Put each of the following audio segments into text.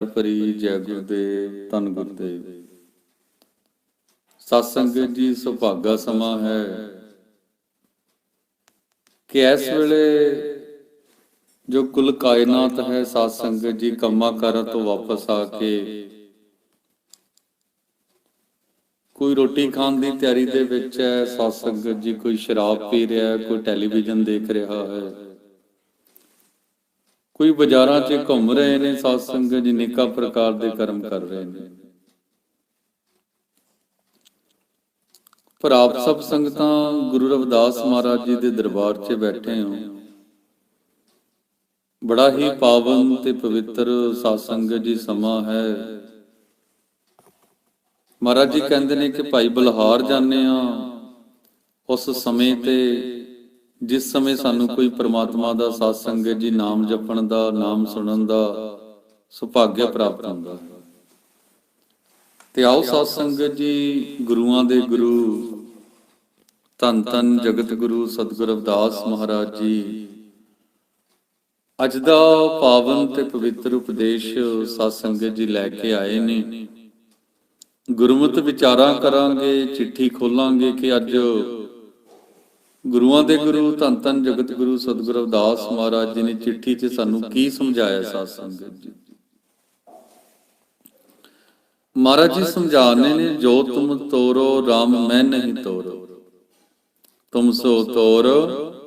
ਪਰੀ ਜੈ ਗੁਰਦੇਵ, ਧੰਨ ਗੁਰਦੇਵ। ਸਤ ਸੰਗਤ ਜੀ, ਸੁਭਾਗਾ ਸਮਾਂ ਹੈ। ਕਿ ਇਸ ਵੇਲੇ ਜੋ ਕੁਲ ਕਾਇਨਾਤ ਹੈ ਸਤ ਸੰਗਤ ਜੀ, ਕੰਮਾਂ ਕਾਰਾਂ ਤੋਂ ਵਾਪਸ ਆ ਕੇ ਕੋਈ ਰੋਟੀ ਖਾਣ ਦੀ ਤਿਆਰੀ ਦੇ ਵਿੱਚ ਹੈ ਸਤ ਸੰਗਤ ਜੀ, ਕੋਈ ਸ਼ਰਾਬ ਪੀ ਰਿਹਾ ਹੈ, ਕੋਈ ਟੈਲੀਵਿਜ਼ਨ ਦੇਖ ਰਿਹਾ ਹੈ। ਕੋਈ ਬਾਜ਼ਾਰਾਂ 'ਚ ਘੁੰਮ ਰਹੇ ਨੇ ਸਤ ਸੰਗਤ ਜੀ ਨਿਕਾ ਪ੍ਰਕਾਰ ਦੇ ਕਰਮ ਕਰ ਰਹੇ ਨੇ। ਪਰ ਆਪ ਸਭ ਸੰਗਤਾਂ ਗੁਰੂ ਰਵਿਦਾਸ ਮਹਾਰਾਜ ਜੀ ਦੇ ਦਰਬਾਰ 'ਚ ਬੈਠੇ ਹੋ। ਬੜਾ ਹੀ ਪਾਵਨ ਤੇ ਪਵਿੱਤਰ ਸਤ ਸੰਗਤ ਜੀ ਸਮਾਂ ਹੈ। ਮਹਾਰਾਜ ਜੀ ਕਹਿੰਦੇ ਨੇ ਕਿ ਭਾਈ ਬਲਹਾਰ ਜਾਂਦੇ ਆ ਉਸ ਸਮੇਂ ਤੇ ਜਿਸ ਸਮੇਂ ਸਾਨੂੰ ਕੋਈ ਪ੍ਰਮਾਤਮਾ ਦਾ ਸਾਧ ਸੰਗਤ ਜੀ ਨਾਮ ਜਪਣ ਦਾ, ਨਾਮ ਸੁਣਨ ਦਾ ਸੁਭਾਗਿਆ ਪ੍ਰਾਪਤ ਹੁੰਦਾ ਹੈ। ਤੇ ਆਓ ਸਾਧ ਸੰਗਤ ਜੀ ਗੁਰੂਆਂ ਦੇ ਗੁਰੂ, ਧੰਨ ਧੰਨ ਜਗਤ ਗੁਰੂ ਸਤਿਗੁਰ ਅਵਦਾਸ ਮਹਾਰਾਜ ਜੀ। ਅੱਜ ਦਾ ਪਾਵਨ ਤੇ ਪਵਿੱਤਰ ਉਪਦੇਸ਼ ਸਾਧ ਸੰਗਤ ਜੀ ਲੈ ਕੇ ਆਏ ਨੇ। ਗੁਰਮਤਿ ਵਿਚਾਰਾਂ ਕਰਾਂਗੇ, ਚਿੱਠੀ ਖੋਲਾਂਗੇ ਕਿ ਅੱਜ ਗੁਰੂਆਂ ਦੇ ਗੁਰੂ, ਧੰਨ ਧੰਨ ਜਗਤ ਗੁਰੂ, ਸਤਿਗੁਰੂ ਅਵਦਾਸ ਮਹਾਰਾਜ ਜੀ ਨੇ ਚਿੱਠੀ 'ਚ ਸਾਨੂੰ ਕੀ ਸਮਝਾਇਆ ਸਾਧ ਸੰਗਤ ਜੀ? ਮਹਾਰਾਜ ਜੀ ਸਮਝਾਣੇ ਨੇ, ਜੋ ਤੁਮ ਤੋਰੋ RAM ਮੈਂ ਨਹੀਂ ਤੋਰੋ। ਤੁਮ ਸੋ ਤੋਰ,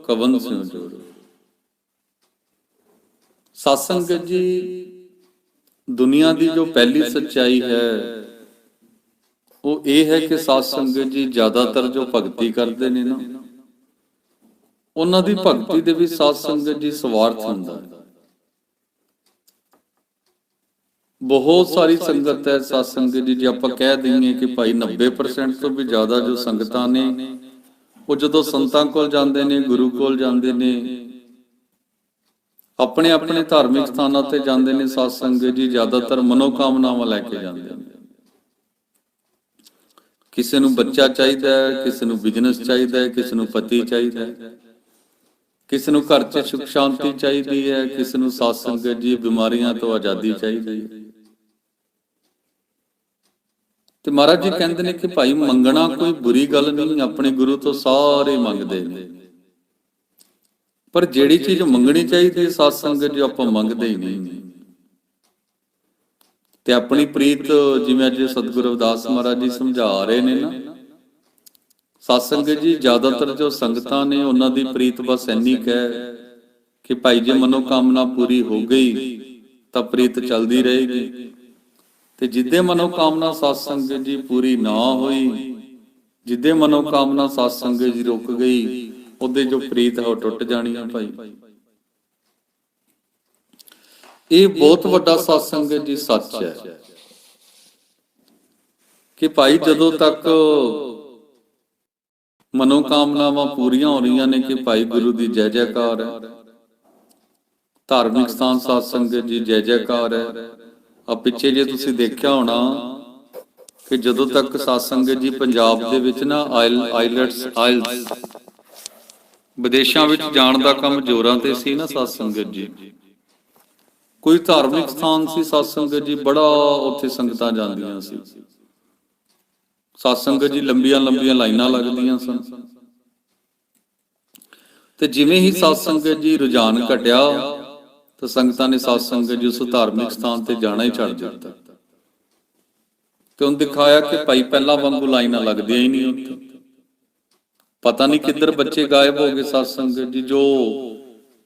ਕਵਨ ਸਿਉ ਜੋਰੋ ਸਾਧ ਸੰਗਤ ਜੀ, ਦੁਨੀਆ ਦੀ ਜੋ ਪਹਿਲੀ ਸੱਚਾਈ ਹੈ, ਉਹ ਇਹ ਹੈ ਕਿ ਸਾਧ ਸੰਗਤ ਜੀ ਜ਼ਿਆਦਾਤਰ ਜੋ ਭਗਤੀ ਕਰਦੇ ਨੇ ਨਾ ਉਹਨਾਂ ਦੀ ਭਗਤੀ ਦੇ ਵਿੱਚ ਸਾਧ ਸੰਗਤ ਜੀ ਸਵਾਰਥ ਹੁੰਦਾ ਹੈ। ਬਹੁਤ ਸਾਰੀ ਸੰਗਤ ਹੈ ਸਾਧ ਸੰਗਤ ਜੀ ਜੇ ਆਪਾਂ ਕਹਿ ਦਈਏ ਕਿ ਭਾਈ 90% ਤੋਂ ਵੀ ਜ਼ਿਆਦਾ ਜੋ ਸੰਗਤਾਂ ਨੇ ਉਹ ਜਦੋਂ ਸੰਤਾਂ ਕੋਲ ਜਾਂਦੇ ਨੇ ਗੁਰੂ ਕੋਲ ਜਾਂਦੇ ਨੇ ਆਪਣੇ ਆਪਣੇ ਧਾਰਮਿਕ ਸਥਾਨਾਂ ਤੇ ਜਾਂਦੇ ਨੇ ਸਾਧ ਸੰਗਤ ਜੀ ਜ਼ਿਆਦਾਤਰ ਮਨੋਕਾਮਨਾਵਾਂ ਲੈ ਕੇ ਜਾਂਦੇ ਨੇ। ਕਿਸੇ ਨੂੰ ਬੱਚਾ ਚਾਹੀਦਾ ਹੈ ਕਿਸੇ ਨੂੰ ਬਿਜ਼ਨਸ ਚਾਹੀਦਾ ਹੈ ਕਿਸੇ ਨੂੰ ਪਤੀ ਚਾਹੀਦਾ ਹੈ। ਕਿਸੇ ਨੂੰ ਘਰ 'ਚ ਸੁਖ ਸ਼ਾਂਤੀ ਚਾਹੀਦੀ ਹੈ, ਕਿਸੇ ਨੂੰ ਸਾਧ ਸੰਗਤ ਜੀ, ਬਿਮਾਰੀਆਂ ਤੋਂ ਆਜ਼ਾਦੀ ਚਾਹੀਦੀ ਹੈ। ਤੇ ਮਹਾਰਾਜ ਜੀ ਕਹਿੰਦੇ ਨੇ ਕਿ ਭਾਈ ਮੰਗਣਾ ਕੋਈ ਬੁਰੀ ਗੱਲ ਨਹੀਂ, ਆਪਣੇ ਗੁਰੂ ਤੋਂ ਸਾਰੇ ਮੰਗਦੇ ਨੇ। ਪਰ ਜਿਹੜੀ ਚੀਜ਼ ਮੰਗਣੀ ਚਾਹੀਦੀ ਹੈ, ਸਾਧ ਸੰਗਤ ਜੀ ਆਪਾਂ ਮੰਗਦੇ ਹੀ ਨਹੀਂ। ਤੇ ਆਪਣੀ ਪ੍ਰੀਤ ਜਿਵੇਂ ਅੱਜ ਸਤਿਗੁਰੂ ਅਵਦਾਸ ਮਹਾਰਾਜ ਜੀ ਸਮਝਾ ਰਹੇ ਨੇ ਨਾ ਸਾਧ ਸੰਗਤ ਜੀ ਜ਼ਿਆਦਾਤਰ ਜੋ ਸੰਗਤਾਂ ਨੇ ਉਹਨਾਂ ਦੀ ਪ੍ਰੀਤ ਬਸ ਇੰਨੀ ਹੈ ਕਿ ਭਾਈ ਜੇ ਮਨੋਕਾਮਨਾ ਪੂਰੀ ਹੋ ਗਈ ਤਾਂ ਪ੍ਰੀਤ ਚੱਲਦੀ ਰਹੇਗੀ। ਤੇ ਜਿੱਦੇ ਮਨੋਕਾਮਨਾ ਸਾਧ ਸੰਗਤ ਜੀ ਪੂਰੀ ਨਾ ਹੋਈ ਜਿੱਦੇ ਮਨੋਕਾਮਨਾ ਸਾਧ ਸੰਗਤ ਜੀ ਰੁਕ ਗਈ ਉਹਦੇ ਜੋ ਪ੍ਰੀਤ ਹੈ ਉਹ ਟੁੱਟ ਜਾਣੀ ਆ ਭਾਈ। ਇਹ ਬਹੁਤ ਵੱਡਾ ਸਾਧ ਸੰਗਤ ਜੀ ਸੱਚ ਹੈ ਕਿ ਭਾਈ ਜਦੋਂ ਤੱਕ ਮਨੋਕਾਮਨਾਵਾਂ ਪੂਰੀਆਂ ਹੋ ਰਹੀਆਂ ਨੇ ਕਿ ਭਾਈ ਗੁਰੂ ਦੀ ਜੈ ਜੈਕਾਰ ਹੈ। ਧਾਰਮਿਕ ਸਥਾਨ ਸਾਧ ਸੰਗਤ ਜੀ ਜੈ ਜੈਕਾਰ ਹੈ। ਆ ਪਿੱਛੇ ਜੇ ਤੁਸੀਂ ਦੇਖਿਆ ਹੋਣਾ ਕਿ ਜਦੋਂ ਤੱਕ ਸਾਧ ਸੰਗਤ ਜੀ ਪੰਜਾਬ ਦੇ ਵਿੱਚ ਨਾ ਆਇਲ ਆਈਲੈਟਸ ਆਇਲਸ ਵਿਦੇਸ਼ਾਂ ਵਿੱਚ ਜਾਣ ਦਾ ਕੰਮ ਜ਼ੋਰਾਂ ਤੇ ਸੀ ਨਾ ਸਾਧ ਸੰਗਤ ਜੀ। ਕੋਈ ਧਾਰਮਿਕ ਸਥਾਨ ਸੀ ਸਾਧ ਸੰਗਤ ਜੀ ਬੜਾ ਉੱਥੇ ਸੰਗਤਾਂ ਜਾਂਦੀਆਂ ਸੀ। ਸਾਧ ਜੀ ਲੰਬੀਆਂ ਲੰਬੀਆਂ ਲਾਈਨਾਂ ਲੱਗਦੀਆਂ ਸਨ। ਤੇ ਜਿਵੇਂ ਹੀ ਸਾਧ ਜੀ ਰੁਝਾਨ ਘਟਿਆ, ਤਾਂ ਸੰਗਤਾਂ ਨੇ ਸਾਧ ਜੀ ਉਸ ਧਾਰਮਿਕ ਸਥਾਨ ਤੇ ਜਾਣਾ ਹੀ ਛੱਡ ਦਿੱਤਾ। ਤੇ ਉਹਨ ਦਿਖਾਇਆ ਕਿ ਭਾਈ ਪਹਿਲਾਂ ਵਾਂਗੂ ਲਾਈਨਾਂ ਲੱਗਦੀਆਂ ਹੀ ਨਹੀਂ ਉੱਥੇ। ਪਤਾ ਨਹੀਂ ਕਿੱਧਰ ਬੱਚੇ ਗਾਇਬ ਹੋ ਗਏ ਸਾਧ ਜੀ, ਜੋ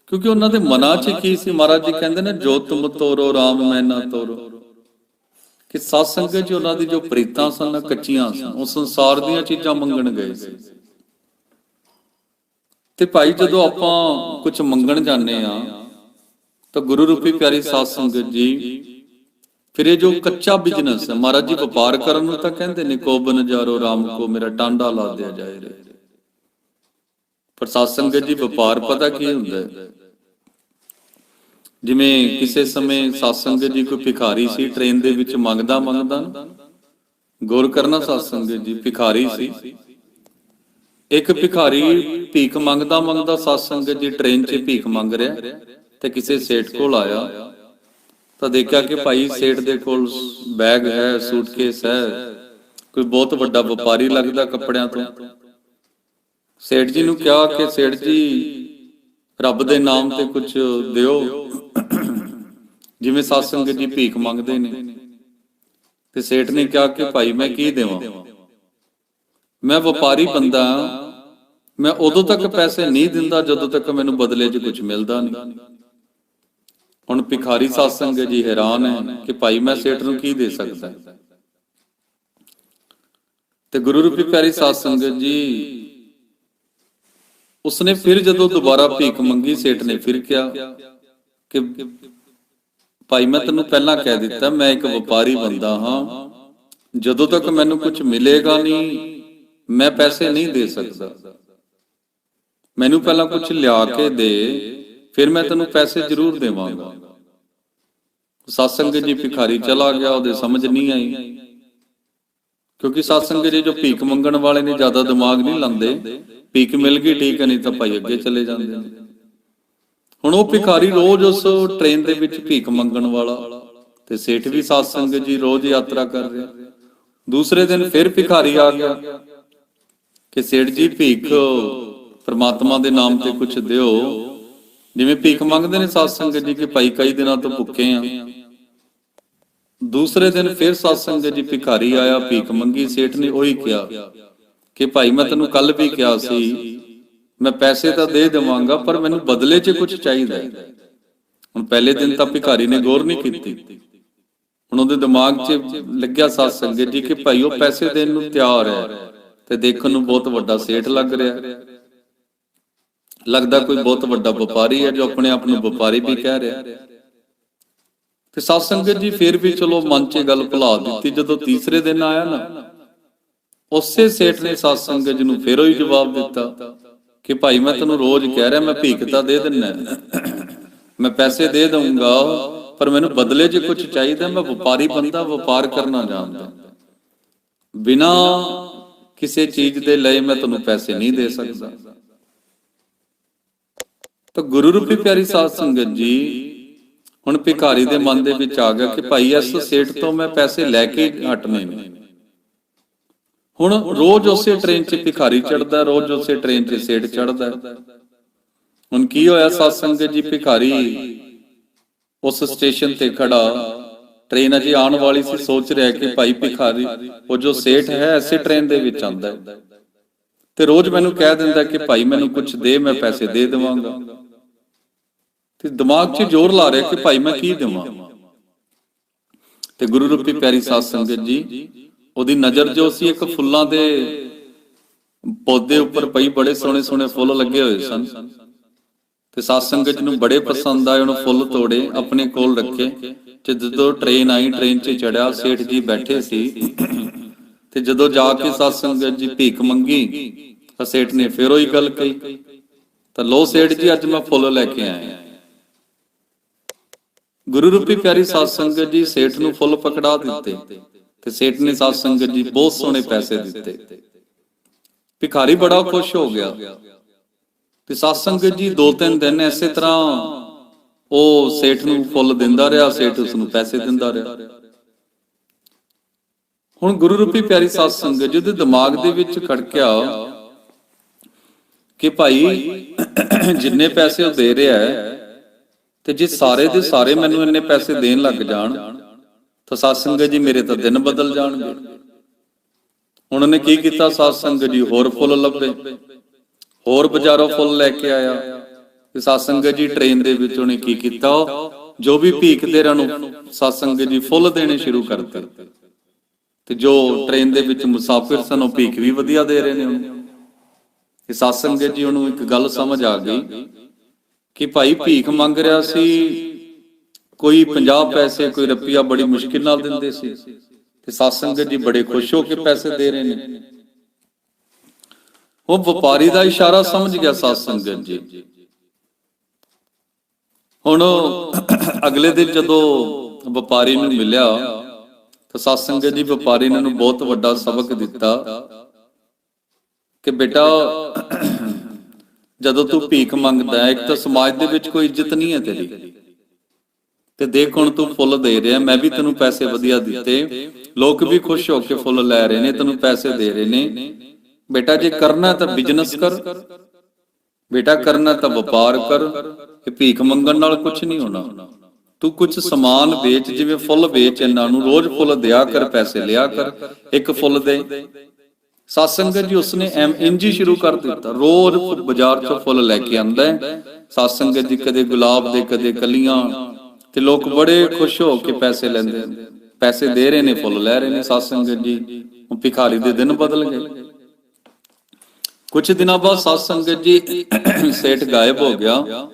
ਕਿਉਂਕਿ ਉਹਨਾਂ ਦੇ ਮਨਾਂ 'ਚ ਕੀ ਸੀ? ਮਹਾਰਾਜ ਜੀ ਕਹਿੰਦੇ ਨੇ, ਜੋ ਤੁਮ ਤੋਰੋ RAM ਮੈਂ ਨਾ ਤੋਰੋ। ਕਿ ਸਾਧ ਸੰਗਤ ਜੀ ਉਹਨਾਂ ਦੀ ਜੋ ਪ੍ਰੀਤਾਂ ਸਨ ਕੱਚੀਆਂ ਸਨ, ਉਹ ਸੰਸਾਰ ਦੀਆਂ ਚੀਜ਼ਾਂ ਮੰਗਣ ਗਏ ਸੀ। ਤੇ ਭਾਈ ਜਦੋਂ ਆਪਾਂ ਕੁਝ ਮੰਗਣ ਜਾਂਦੇ ਆ ਤਾਂ ਗੁਰੂ ਰੂਪੀ ਪਿਆਰੀ ਸਾਧ ਸੰਗਤ ਜੀ, ਫਿਰ ਇਹ ਜੋ ਕੱਚਾ ਬਿਜ਼ਨਸ ਹੈ, ਮਹਾਰਾਜ ਜੀ ਵਪਾਰ ਕਰਨ ਨੂੰ ਤਾਂ ਕਹਿੰਦੇ ਨੇ, ਕੋ ਬਨਜਾਰੋ RAM ਕੋ ਮੇਰਾ ਟਾਂਡਾ ਲਾ ਦਿਆ ਜਾਏ ਰੇ। ਪਰ ਸਾਧ ਸੰਗਤ ਜੀ ਵਪਾਰ ਪਤਾ ਕੀ ਹੁੰਦਾ ਹੈ? ਜਿਵੇਂ ਕਿਸੇ ਸਮੇਂ ਸਾਧ ਜੀ ਕੋਈ ਭਿਖਾਰੀ ਸੀ, ਟ੍ਰੇਨ ਦੇ ਵਿੱਚ ਮੰਗਦਾ ਮੰਗਦਾ ਗੌਰ ਕਰਨਾ ਸਾਧ ਜੀ ਭਿਖਾਰੀ ਸੀ। ਇੱਕ ਭਿਖਾਰੀ ਭੀਖ ਮੰਗਦਾ ਮੰਗਦਾ ਸਾਧ ਜੀ ਟ੍ਰੇਨ 'ਚ ਭੀਖ ਮੰਗ ਰਿਹਾ ਤੇ ਕਿਸੇ ਸੇਠ ਕੋਲ ਆਇਆ। ਤਾਂ ਦੇਖਿਆ ਕਿ ਭਾਈ ਸੇਠ ਦੇ ਕੋਲ ਬੈਗ ਹੈ, ਸੂਟਕੇਸ ਹੈ, ਕੋਈ ਬਹੁਤ ਵੱਡਾ ਵਪਾਰੀ ਲੱਗਦਾ ਕੱਪੜਿਆਂ ਤੋਂ। ਸੇਠ ਜੀ ਨੂੰ ਕਿਹਾ ਕਿ ਸੇਠ ਜੀ, ਰੱਬ ਦੇ ਨਾਮ ਤੇ ਕੁਝ ਦਿਓ। ਜਿਵੇਂ ਸਾਧ ਜੀ ਭੀਖ ਮੰਗਦੇ ਨੇ। ਤੇ ਸੇਠ ਨੇ ਕਿਹਾ ਕਿ ਭਾਈ, ਮੈਂ ਕੀ ਦੇਵਾਂ? ਮੈਂ ਵਪਾਰੀ ਬੰਦਾ ਮੈਂ ਉਦੋਂ ਤੱਕ ਪੈਸੇ ਨਹੀਂ ਦਿੰਦਾ ਜਦੋਂ ਤੱਕ ਮੈਨੂੰ ਬਦਲੇ 'ਚ ਕੁਝ ਮਿਲਦਾ ਨਹੀਂ। ਹੁਣ ਭਿਖਾਰੀ ਸਾਧ ਸੰਗਤ ਜੀ ਹੈਰਾਨ ਹੈ ਕਿ ਭਾਈ, ਮੈਂ ਸੇਠ ਨੂੰ ਕੀ ਦੇ ਸਕਦਾ? ਤੇ ਗੁਰੂ ਰੂਪੀ ਪਿਆਰੀ ਸਾਧ ਸੰਗਤ ਜੀ, ਉਸਨੇ ਫਿਰ ਜਦੋਂ ਦੁਬਾਰਾ ਭੀਖ ਮੰਗੀ, ਸੇਠ ਨੇ ਫਿਰ ਕਿਹਾ ਕਿ ਭਾਈ, ਮੈਂ ਤੈਨੂੰ ਪਹਿਲਾਂ ਕਹਿ ਦਿੱਤਾ, ਮੈਂ ਇੱਕ ਵਪਾਰੀ ਬੰਦਾ ਹਾਂ। ਜਦੋਂ ਤੱਕ ਮੈਨੂੰ ਕੁਝ ਮਿਲੇਗਾ ਨਹੀਂ, ਮੈਂ ਪੈਸੇ ਨਹੀਂ ਦੇ ਸਕਦਾ। ਮੈਨੂੰ ਪਹਿਲਾਂ ਕੁਝ ਲਿਆ ਕੇ ਦੇ, ਫਿਰ ਮੈਂ ਤੈਨੂੰ ਪੈਸੇ ਜ਼ਰੂਰ ਦੇਵਾਂਗਾ। ਸਤਸੰਗ ਜੀ, ਭਿਖਾਰੀ ਚਲਾ ਗਿਆ, ਉਹਦੇ ਸਮਝ ਨਹੀਂ ਆਈ। ਕਿਉਂਕਿ ਸਤਸੰਗ ਜੀ, ਜੋ ਭੀਖ ਮੰਗਣ ਵਾਲੇ ਨੇ, ਜ਼ਿਆਦਾ ਦਿਮਾਗ ਨਹੀਂ ਲਾਉਂਦੇ। ਭੀਖ ਮਿਲ ਗਈ, ਠੀਕ ਹੈ, ਨਹੀਂ ਤਾਂ ਭਾਈ ਅੱਗੇ ਚਲੇ ਜਾਂਦੇ ਨੇ। ਹੁਣ ਉਹ ਭਿਖਾਰੀ ਰੋਜ਼ ਉਸ ਟ੍ਰੇਨ ਦੇ ਵਿੱਚ ਭੀਖ ਮੰਗਣ ਵਾਲਾ ਤੇ ਸੇਠ ਵੀ ਸਤਸੰਗ ਜੀ ਰੋਜ਼ ਯਾਤਰਾ ਕਰ ਰਿਹਾ। ਦੂਸਰੇ ਦਿਨ ਫਿਰ ਭਿਖਾਰੀ ਆ ਗਿਆ ਕਿ ਸੇਠ ਜੀ ਭੀਖ ਪ੍ਰਮਾਤਮਾ ਦੇ ਨਾਮ ਤੇ ਕੁਝ ਦਿਓ। ਜਿਵੇਂ ਭੀਖ ਮੰਗਦੇ ਨੇ ਸਤਸੰਗ ਜੀ ਕਿ ਭਾਈ ਕਈ ਦਿਨਾਂ ਤੋਂ ਭੁੱਖੇ ਆ। ਦੂਸਰੇ ਦਿਨ ਫਿਰ ਸਤਸੰਗ ਜੀ ਭਿਖਾਰੀ ਆਇਆ, ਭੀਖ ਮੰਗੀ, ਸੇਠ ਨੇ ਉਹੀ ਕਿਹਾ ਕਿ ਭਾਈ ਮੈਂ ਤੈਨੂੰ ਕੱਲ ਵੀ ਕਿਹਾ ਸੀ ਮੈਂ ਪੈਸੇ ਤਾਂ ਦੇ ਦੇਵਾਂਗਾ, ਪਰ ਮੈਨੂੰ ਬਦਲੇ 'ਚ ਕੁਝ ਚਾਹੀਦਾ ਹੈ। ਹੁਣ ਪਹਿਲੇ ਦਿਨ ਤਾਂ ਭਿਖਾਰੀ ਨੇ ਗੌਰ ਨਹੀਂ ਕੀਤੀ। ਹੁਣ ਉਹਦੇ ਦਿਮਾਗ 'ਚ ਲੱਗਿਆ ਸਤਸੰਗ ਜੀ ਕਿ ਭਾਈ, ਉਹ ਪੈਸੇ ਦੇਣ ਨੂੰ ਤਿਆਰ ਹੈ ਤੇ ਦੇਖਣ ਨੂੰ ਬਹੁਤ ਵੱਡਾ ਸੇਠ ਲੱਗ ਰਿਹਾ ਲੱਗਦਾ ਕੋਈ ਬਹੁਤ ਵੱਡਾ ਵਪਾਰੀ ਹੈ ਜੋ ਆਪਣੇ ਆਪ ਨੂੰ ਵਪਾਰੀ ਵੀ ਕਹਿ ਰਿਹਾ ਤੇ ਸਤਸੰਗਤ ਜੀ ਫਿਰ ਵੀ ਚਲੋ ਮਨ 'ਚ ਗੱਲ ਭੁਲਾ ਦਿੱਤੀ, ਜਦੋਂ ਤੀਸਰੇ ਦਿਨ ਆਇਆ ਨਾ, ਉਸੇ ਸੇਠ ਨੇ ਸਤਸੰਗਤ ਜੀ ਨੂੰ ਫੇਰ ਹੀ ਜਵਾਬ ਦਿੱਤਾ। ਕਿ ਭਾਈ ਮੈਂ ਤੈਨੂੰ ਰੋਜ਼ ਕਹਿ ਰਿਹਾ, ਮੈਂ ਭੀਖ ਤਾਂ ਦੇ ਦਿੰਨਾ ਮੈਂ ਪੈਸੇ ਦੇ ਦਊਂਗਾ ਪਰ ਮੈਨੂੰ ਬਦਲੇ 'ਚ ਕੁਝ ਚਾਹੀਦਾ, ਮੈਂ ਵਪਾਰੀ ਬੰਦਾ, ਵਪਾਰ ਕਰਨਾ ਜਾਣਦਾ। ਬਿਨਾ ਕਿਸੇ ਚੀਜ਼ ਦੇ ਲਈ ਮੈਂ ਤੁਹਾਨੂੰ ਪੈਸੇ ਨਹੀਂ ਦੇ ਸਕਦਾ। ਤਾਂ ਗੁਰੂ ਰੂਪੀ ਪਿਆਰੀ ਸਾਧ ਸੰਗਤ ਜੀ, ਹੁਣ ਭਿਖਾਰੀ ਦੇ ਮਨ ਦੇ ਵਿੱਚ ਆ ਗਿਆ ਕਿ ਭਾਈ ਇਸ ਸੇਠ ਤੋਂ ਮੈਂ ਪੈਸੇ ਲੈ ਕੇ ਹਟਨੇ ਨੇ। ਹੁਣ ਰੋਜ਼ ਉਸੇ ਟ੍ਰੇਨ 'ਚ ਭਿਖਾਰੀ ਚੜਦਾ ਰੋਜ਼ ਉਸੇ ਟ੍ਰੇਨ 'ਚ ਸੇਠ ਚੜਦਾ ਹੁਣ ਕੀ ਹੋਇਆ ਸਾਧ ਸੰਗਤ ਜੀ ਭਿਖਾਰੀ ਉਸ ਸਟੇਸ਼ਨ ਤੇ ਖੜਾ। ਟ੍ਰੇਨ ਅਜੇ ਆਉਣ ਵਾਲੀ ਸੀ, ਸੋਚ ਰਿਹਾ ਕਿ ਭਾਈ ਭਿਖਾਰੀ, ਉਹ ਜੋ ਸੇਠ ਹੈ, ਐਸੇ ਟ੍ਰੇਨ ਦੇ ਵਿੱਚ ਆਂਦਾ ਤੇ ਰੋਜ਼ ਮੈਨੂੰ ਕਹਿ ਦਿੰਦਾ ਕਿ ਭਾਈ ਮੈਨੂੰ ਕੁਝ ਦੇ, ਮੈਂ ਪੈਸੇ ਦੇ ਦੇਵਾਂਗਾ। ਤੇ ਦਿਮਾਗ 'ਚ ਜ਼ੋਰ ਲਾ ਰਿਹਾ ਕਿ ਭਾਈ ਮੈਂ ਕੀ ਦੇਵਾਂ? ਤੇ ਗੁਰੂ ਰੂਪੀ ਪਿਆਰੀ ਸਾਧ ਸੰਗਤ ਜੀ ਉਹਦੀ ਨਜ਼ਰ ਜੋ ਸੀ ਇੱਕ ਫੁੱਲਾਂ ਦੇ ਪੌਦੇ ਉੱਪਰ ਪਈ ਬੜੇ ਸੋਹਣੇ ਸੋਹਣੇ ਫੁੱਲ ਲੱਗੇ ਹੋਏ ਸਨ। ਤੇ ਸਾਧ ਸੰਗਤ ਨੂੰ ਬੜੇ ਪਸੰਦ ਆਏ ਉਹਨੂੰ ਫੁੱਲ ਤੋੜੇ ਆਪਣੇ ਕੋਲ ਰੱਖੇ। ਤੇ ਜਦੋਂ ਟ੍ਰੇਨ ਆਈ ਟ੍ਰੇਨ 'ਚ ਚੜਿਆ ਸੇਠ ਜੀ ਬੈਠੇ ਸੀ। ਤੇ ਜਦੋਂ ਜਾ ਕੇ ਸਾਧ ਸੰਗਤ ਜੀ ਭੀਖ ਮੰਗੀ ਤਾਂ ਸੇਠ ਨੇ ਫਿਰ ਉਹੀ ਗੱਲ ਕਹੀ। ਤਾਂ ਲੋ ਸੇਠ ਜੀ ਅੱਜ ਮੈਂ ਫੁੱਲ ਲੈ ਕੇ ਆਇਆ। ਗੁਰੂ ਰੂਪੀ ਪਿਆਰੀ ਸਾਧ ਸੰਗਤ ਜੀ ਸੇਠ ਨੂੰ ਫੁੱਲ ਪਕੜਾ ਦਿੱਤੇ। ਤੇ ਸੇਠ ਨੇ ਸਾਧ ਸੰਗਤ ਜੀ ਬਹੁਤ ਸੋਹਣੇ ਪੈਸੇ ਦਿੱਤੇ। ਭਿਖਾਰੀ ਬੜਾ ਖੁਸ਼ ਹੋ ਗਿਆ। ਤੇ ਸਾਧ ਸੰਗਤ ਜੀ ਦੋ ਤਿੰਨ ਦਿਨ ਐਸੇ ਤਰ੍ਹਾਂ ਉਹ ਸੇਠ ਨੂੰ ਫੁੱਲ ਦਿੰਦਾ ਰਿਹਾ, ਸੇਠ ਉਸ ਨੂੰ ਪੈਸੇ ਦਿੰਦਾ ਰਿਹਾ। ਹੁਣ ਗੁਰੂ ਰੂਪੀ ਪਿਆਰੀ ਸਾਧ ਸੰਗਤ ਜੀ ਦੇ ਦਿਮਾਗ ਦੇ ਵਿੱਚ ਖੜਕਿਆ ਕਿ ਭਾਈ ਜਿੰਨੇ ਪੈਸੇ ਉਹ ਦੇ ਰਿਹਾ ਹੈ ਤੇ ਜੇ ਸਾਰੇ ਦੇ ਸਾਰੇ ਮੈਨੂੰ ਇੰਨੇ ਪੈਸੇ ਦੇਣ ਲੱਗ ਜਾਣ ਤਾਂ ਸਾਧ ਸੰਗਤ ਜੀ ਮੇਰੇ ਤਾਂ ਦਿਨ ਬਦਲ ਜਾਣਗੇ। ਹੁਣ ਉਹਨੇ ਕੀ ਕੀਤਾ? ਸਾਧ ਸੰਗਤ ਜੀ ਹੋਰ ਫੁੱਲ ਲੱਭੇ। ਹੋਰ ਬਾਜ਼ਾਰੋਂ ਫੁੱਲ ਲੈ ਕੇ ਆਇਆ। ਤੇ ਸਾਧ ਸੰਗਤ ਜੀ ਟ੍ਰੇਨ ਦੇ ਵਿੱਚ ਉਹਨੇ ਕੀ ਕੀਤਾ? ਜੋ ਵੀ ਭੀਖ ਰਾਂ ਨੂੰ ਸਾਧ ਸੰਗਤ ਜੀ ਫੁੱਲ ਦੇਣੇ ਸ਼ੁਰੂ ਕਰਤੇ। ਤੇ ਜੋ ਟ੍ਰੇਨ ਦੇ ਵਿੱਚ ਮੁਸਾਫਿਰ ਸਨ, ਉਹ ਭੀਖ ਵੀ ਵਧੀਆ ਦੇ ਰਹੇ ਨੇ ਉਹਨੂੰ। ਤੇ ਸਾਧ ਸੰਗਤ ਜੀ ਉਹਨੂੰ ਇੱਕ ਗੱਲ ਸਮਝ ਆ ਗਈ ਕਿ ਭਾਈ ਭੀਖ ਮੰਗ ਰਿਹਾ ਸੀ ਕੋਈ 50 ਪੈਸੇ, ਕੋਈ ਰੁਪਿਆ ਬੜੀ ਮੁਸ਼ਕਿਲ ਨਾਲ ਦਿੰਦੇ ਸੀ ਤੇ ਸਾਧ ਸੰਗਤ ਜੀ ਬੜੇ ਖੁਸ਼ ਹੋ ਕੇ ਪੈਸੇ ਦੇ ਰਹੇ ਨੇ। ਉਹ ਵਪਾਰੀ ਦਾ ਇਸ਼ਾਰਾ ਸਮਝ ਗਿਆ ਸਾਧ ਸੰਗਤ ਜੀ। ਹੁਣ ਅਗਲੇ ਦਿਨ ਜਦੋਂ ਵਪਾਰੀ ਨੂੰ ਮਿਲਿਆ, ਤਾਂ ਸਾਧ ਸੰਗਤ ਜੀ ਵਪਾਰੀ ਨੇ ਉਹਨੂੰ ਬਹੁਤ ਵੱਡਾ ਸਬਕ ਦਿੱਤਾ ਕਿ ਬੇਟਾ, ਜਦੋਂ ਤੂੰ ਭੀਖ ਮੰਗਦਾ ਹੈ, ਇੱਕ ਤਾਂ ਸਮਾਜ ਦੇ ਵਿੱਚ ਕੋਈ ਇੱਜ਼ਤ ਨਹੀਂ ਹੈ ਤੇਰੀ। ਤੇ ਦੇਖ ਹੁਣ ਤੂੰ ਫੁੱਲ ਦੇ ਰਿਹਾ, ਮੈਂ ਵੀ ਤੈਨੂੰ ਪੈਸੇ ਵਧੀਆ ਦਿੱਤੇ। ਲੋਕ ਵੀ ਖੁਸ਼ ਹੋ ਕੇ ਫੁੱਲ ਲੈ ਰਹੇ ਨੇ, ਤੈਨੂੰ ਪੈਸੇ ਦੇ ਰਹੇ ਨੇ। ਬੇਟਾ, ਜੇ ਕਰਨਾ ਤਾਂ ਬਿਜ਼ਨਸ ਕਰ। ਬੇਟਾ, ਕਰਨਾ ਤਾਂ ਵਪਾਰ ਕਰ। ਇਹ ਭੀਖ ਮੰਗਣ ਨਾਲ ਕੁਝ ਨਹੀਂ ਹੋਣਾ। ਤੂੰ ਕੁਝ ਸਮਾਨ ਵੇਚ, ਜਿਵੇਂ ਫੁੱਲ ਵੇਚ, ਇਹਨਾਂ ਨੂੰ ਰੋਜ਼ ਫੁੱਲ ਦਿਆ ਕਰ, ਪੈਸੇ ਲਿਆ ਕਰ, ਇੱਕ ਫੁੱਲ ਦੇ। ਸਾਸੰਗਤ ਜੀ, ਉਸਨੇ ਐਮ ਇੰਜੀ ਸ਼ੁਰੂ ਕਰ ਦਿੱਤਾ। ਰੋਜ਼ ਬਾਜ਼ਾਰ ਚੋਂ ਫੁੱਲ ਲੈ ਕੇ ਆਂਦਾ ਹੈ। ਸਾਸੰਗਤ ਜੀ, ਕਦੇ ਗੁਲਾਬ ਦੇ, ਕਦੇ ਕਲੀਆਂ। ਤੇ ਲੋਕ ਬੜੇ ਖੁਸ਼ ਹੋ ਕੇ ਪੈਸੇ ਲੈਂਦੇ ਨੇ। ਪੈਸੇ ਦੇ ਰਹੇ ਨੇ, ਫੁੱਲ ਲੈ ਰਹੇ ਨੇ ਸਾਸੰਗਤ ਜੀ। ਉਹ ਭਿਖਾਰੀ ਦੇ ਦਿਨ ਬਦਲ ਗਏ। ਕੁਝ ਦਿਨਾਂ ਬਾਅਦ ਸਾਸੰਗਤ ਜੀ ਸੇਠ ਗਾਇਬ ਹੋ ਗਿਆ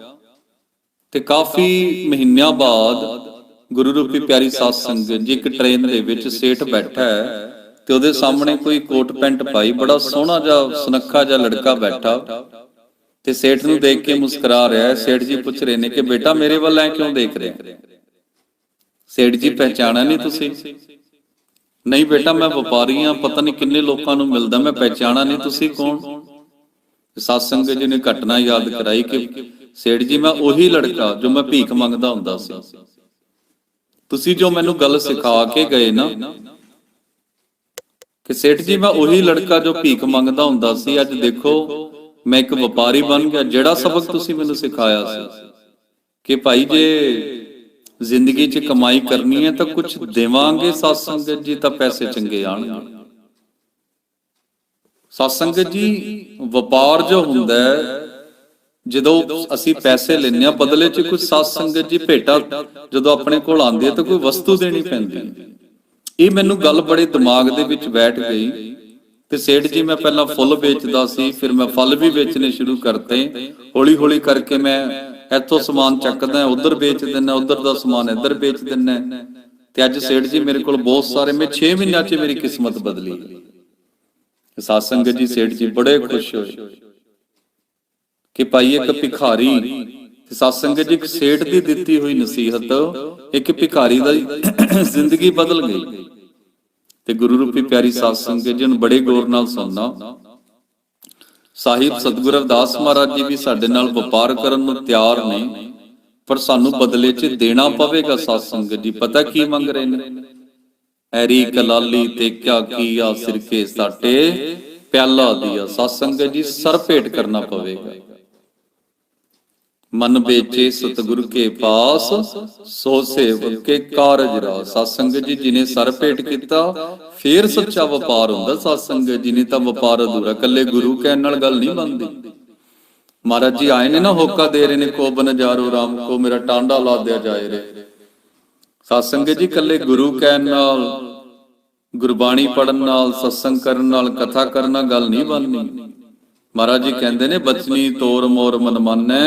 ਤੇ ਕਾਫੀ ਮਹੀਨਿਆਂ ਬਾਅਦ ਗੁਰੂ ਰੂਪੀ ਪਿਆਰੀ ਸਾਧ ਸੰਗਤ ਜੀ ਇੱਕ ਟ੍ਰੇਨ ਦੇ ਵਿੱਚ ਸੇਠ ਬੈਠਾ ਹੈ ਤੇ ਉਹਦੇ ਸਾਹਮਣੇ ਕੋਈ ਕੋਟ ਪੈਂਟ ਪਾਈ, ਬੜਾ ਸੋਹਣਾ ਜਿਹਾ ਸੁਨੱਖਾ ਜਿਹਾ ਲੜਕਾ ਬੈਠਾ। ਤੇ ਸੇਠ ਨੂੰ ਦੇਖ ਕੇ ਮੁਸਕਰਾ ਰਿਹਾ ਹੈ। ਸੇਠ ਜੀ ਪੁੱਛ ਰਹੇ ਨੇ ਕਿ ਬੇਟਾ ਮੇਰੇ ਵੱਲ ਐ ਕਿਉਂ ਦੇਖ ਰਿਹਾ ਸੇਠ ਜੀ ਪਹਿਚਾਣਾ ਨਹੀਂ ਤੁਸੀਂ? ਨਹੀਂ ਬੇਟਾ, ਮੈਂ ਵਪਾਰੀ ਹਾਂ। ਪਤਾ ਨਹੀਂ ਕਿੰਨੇ ਲੋਕਾਂ ਨੂੰ ਮਿਲਦਾ। ਮੈਂ ਪਹਿਚਾਣਾ ਨਹੀਂ ਤੁਸੀਂ ਕੌਣ? ਸਤਸੰਗ ਜੀ ਨੇ ਘਟਨਾ ਯਾਦ ਕਰਾਈ ਕਿ ਸੇਠ ਜੀ, ਮੈਂ ਉਹੀ ਲੜਕਾ ਜੋ ਮੈਂ ਭੀਖ ਮੰਗਦਾ ਹੁੰਦਾ ਸੀ। ਤੁਸੀਂ ਜੋ ਮੈਨੂੰ ਗੱਲ ਸਿਖਾ ਕੇ ਗਏ ਨਾ ਕਿ ਸੇਠ ਜੀ, ਮੈਂ ਉਹੀ ਲੜਕਾ ਜੋ ਭੀਖ ਮੰਗਦਾ ਹੁੰਦਾ ਸੀ। ਅੱਜ ਦੇਖੋ ਮੈਂ ਇੱਕ ਵਪਾਰੀ ਬਣ ਗਿਆ ਜਿਹੜਾ ਸਬਕ ਤੁਸੀਂ ਮੈਨੂੰ ਸਿਖਾਇਆ ਸੀ ਕਿ ਭਾਈ ਜੇ ਜ਼ਿੰਦਗੀ 'ਚ ਕਮਾਈ ਕਰਨੀ ਹੈ ਤਾਂ ਕੁਝ ਦੇਵਾਂਗੇ ਸਤਸੰਗਤ ਜੀ ਤਾਂ ਪੈਸੇ ਚੰਗੇ ਆਣਗੇ ਸਤਸੰਗਤ ਜੀ ਵਪਾਰ ਜੋ ਹੁੰਦਾ ਹੈ ਜਦੋਂ ਅਸੀਂ ਪੈਸੇ ਲੈਂਦੇ ਆ ਬਦਲੇ 'ਚ ਕੁਝ ਸਤਸੰਗਤ ਜੀ ਭੇਟਾ ਜਦੋਂ ਆਪਣੇ ਕੋਲ ਆਉਂਦੀ ਹੈ ਤਾਂ ਕੋਈ ਵਸਤੂ ਦੇਣੀ ਪੈਂਦੀ। ਹੈ ਇਹ ਮੈਨੂੰ ਗੱਲ ਬੜੇ ਦਿਮਾਗ ਦੇ ਵਿੱਚ ਬੈਠ ਗਈ। ਤੇ ਸੇਠ ਜੀ, ਮੈਂ ਪਹਿਲਾਂ ਫੁੱਲ ਵੇਚਦਾ ਸੀ, ਫਿਰ ਮੈਂ ਫਲ ਵੀ ਵੇਚਣੇ ਸ਼ੁਰੂ ਕਰਤੇ। ਹੌਲੀ ਹੌਲੀ ਕਰਕੇ ਮੈਂ ਇੱਥੋਂ ਸਮਾਨ ਚੱਕਦਾ, ਉਧਰ ਵੇਚ ਦਿੰਦਾ, ਉਧਰ ਦਾ ਸਮਾਨ ਇੱਧਰ ਵੇਚ ਦਿੰਦਾ। ਤੇ ਅੱਜ ਸੇਠ ਜੀ ਮੇਰੇ ਕੋਲ ਬਹੁਤ ਸਾਰੇ, ਮੈਂ 6 ਮਹੀਨਿਆਂ 'ਚ ਮੇਰੀ ਕਿਸਮਤ ਬਦਲੀ। ਸਾਧ ਸੰਗਤ ਜੀ, ਸੇਠ ਜੀ ਬੜੇ ਖੁਸ਼ ਹੋਏ ਕਿ ਭਾਈ ਇੱਕ ਭਿਖਾਰੀ, ਤੇ ਸਾਧ ਸੰਗਤ ਜੀ ਇੱਕ ਸੇਠ ਦੀ ਦਿੱਤੀ ਹੋਈ ਨਸੀਹਤ, ਇੱਕ ਭਿਖਾਰੀ ਦਾ ਜ਼ਿੰਦਗੀ ਬਦਲ ਗਈ। ਤੇ ਗੁਰੂ ਰੂਪੀ ਪਿਆਰੀ ਸਾਧ ਸੰਗਤ ਜੀ ਨੂੰ ਬੜੇ ਗੌਰ ਨਾਲ ਸੁਣਨਾ ਸਾਹਿਬ ਸਤਿਗੁਰੂ ਰਵਿਦਾਸ ਮਹਾਰਾਜ ਜੀ ਵੀ ਸਾਡੇ ਨਾਲ ਵਪਾਰ ਕਰਨ ਨੂੰ ਤਿਆਰ ਨੇ, ਪਰ ਸਾਨੂੰ ਬਦਲੇ 'ਚ ਦੇਣਾ ਪਵੇਗਾ ਸਾਧ ਸੰਗਤ ਜੀ। ਪਤਾ ਕੀ ਮੰਗ ਰਹੇ ਨੇ? ਐਰੀ ਕਲਾਲੀ ਤੇ ਕਿਆ ਕੀਆ ਸਿਰਕੇ ਸਾਟੇ, ਪਿਆਲਾ ਦਿਆ ਸਾਧ ਸੰਗਤ ਜੀ ਸਰ ਭੇਟ ਕਰਨਾ ਪਵੇਗਾ। ਮਨ ਵੇਚੇ ਸਤਿਗੁਰ ਕੇ ਪਾਸ, ਸੋ ਸੇਵਕ ਕੇ ਕਾਰਜ ਰਾ ਸਤਸੰਗ ਜੀ ਜਿਨੇ ਸਰ ਭੇਟ ਕੀਤਾ, ਫੇਰ ਸੱਚਾ ਵਪਾਰ ਹੁੰਦਾ। ਸਤਸੰਗ ਜੀ ਨੇ ਤਾਂ ਵਪਾਰ ਅਧੂਰਾ ਕੱਲੇ ਗੁਰੂ ਕਹਿਣ ਨਾਲ ਗੱਲ ਨਹੀਂ ਬਣਦੀ। ਮਹਾਰਾਜ ਜੀ ਆਏ ਨੇ ਨਾ, ਹੋਕਾ ਦੇ ਰਹੇ ਨੇ, ਕੋ ਬਨਜਾਰੋ ਰਾਮ, ਕੋ ਮੇਰਾ ਟਾਂਡਾ ਲਾ ਦਿਆ ਜਾਏ ਰੇ। ਸਤਸੰਗ ਜੀ ਕੱਲੇ ਗੁਰੂ ਕਹਿਣ ਨਾਲ, ਗੁਰਬਾਣੀ ਪੜਨ ਨਾਲ, ਸਤਸੰਗ ਕਰਨ ਨਾਲ, ਕਥਾ ਕਰਨ ਨਾਲ ਗੱਲ ਨਹੀਂ ਬਣਨੀ ਮਹਾਰਾਜ ਜੀ ਕਹਿੰਦੇ ਨੇ, ਬਚਨੀ ਤੋਰ ਮੋਰ ਮਨ ਮਾਨੈ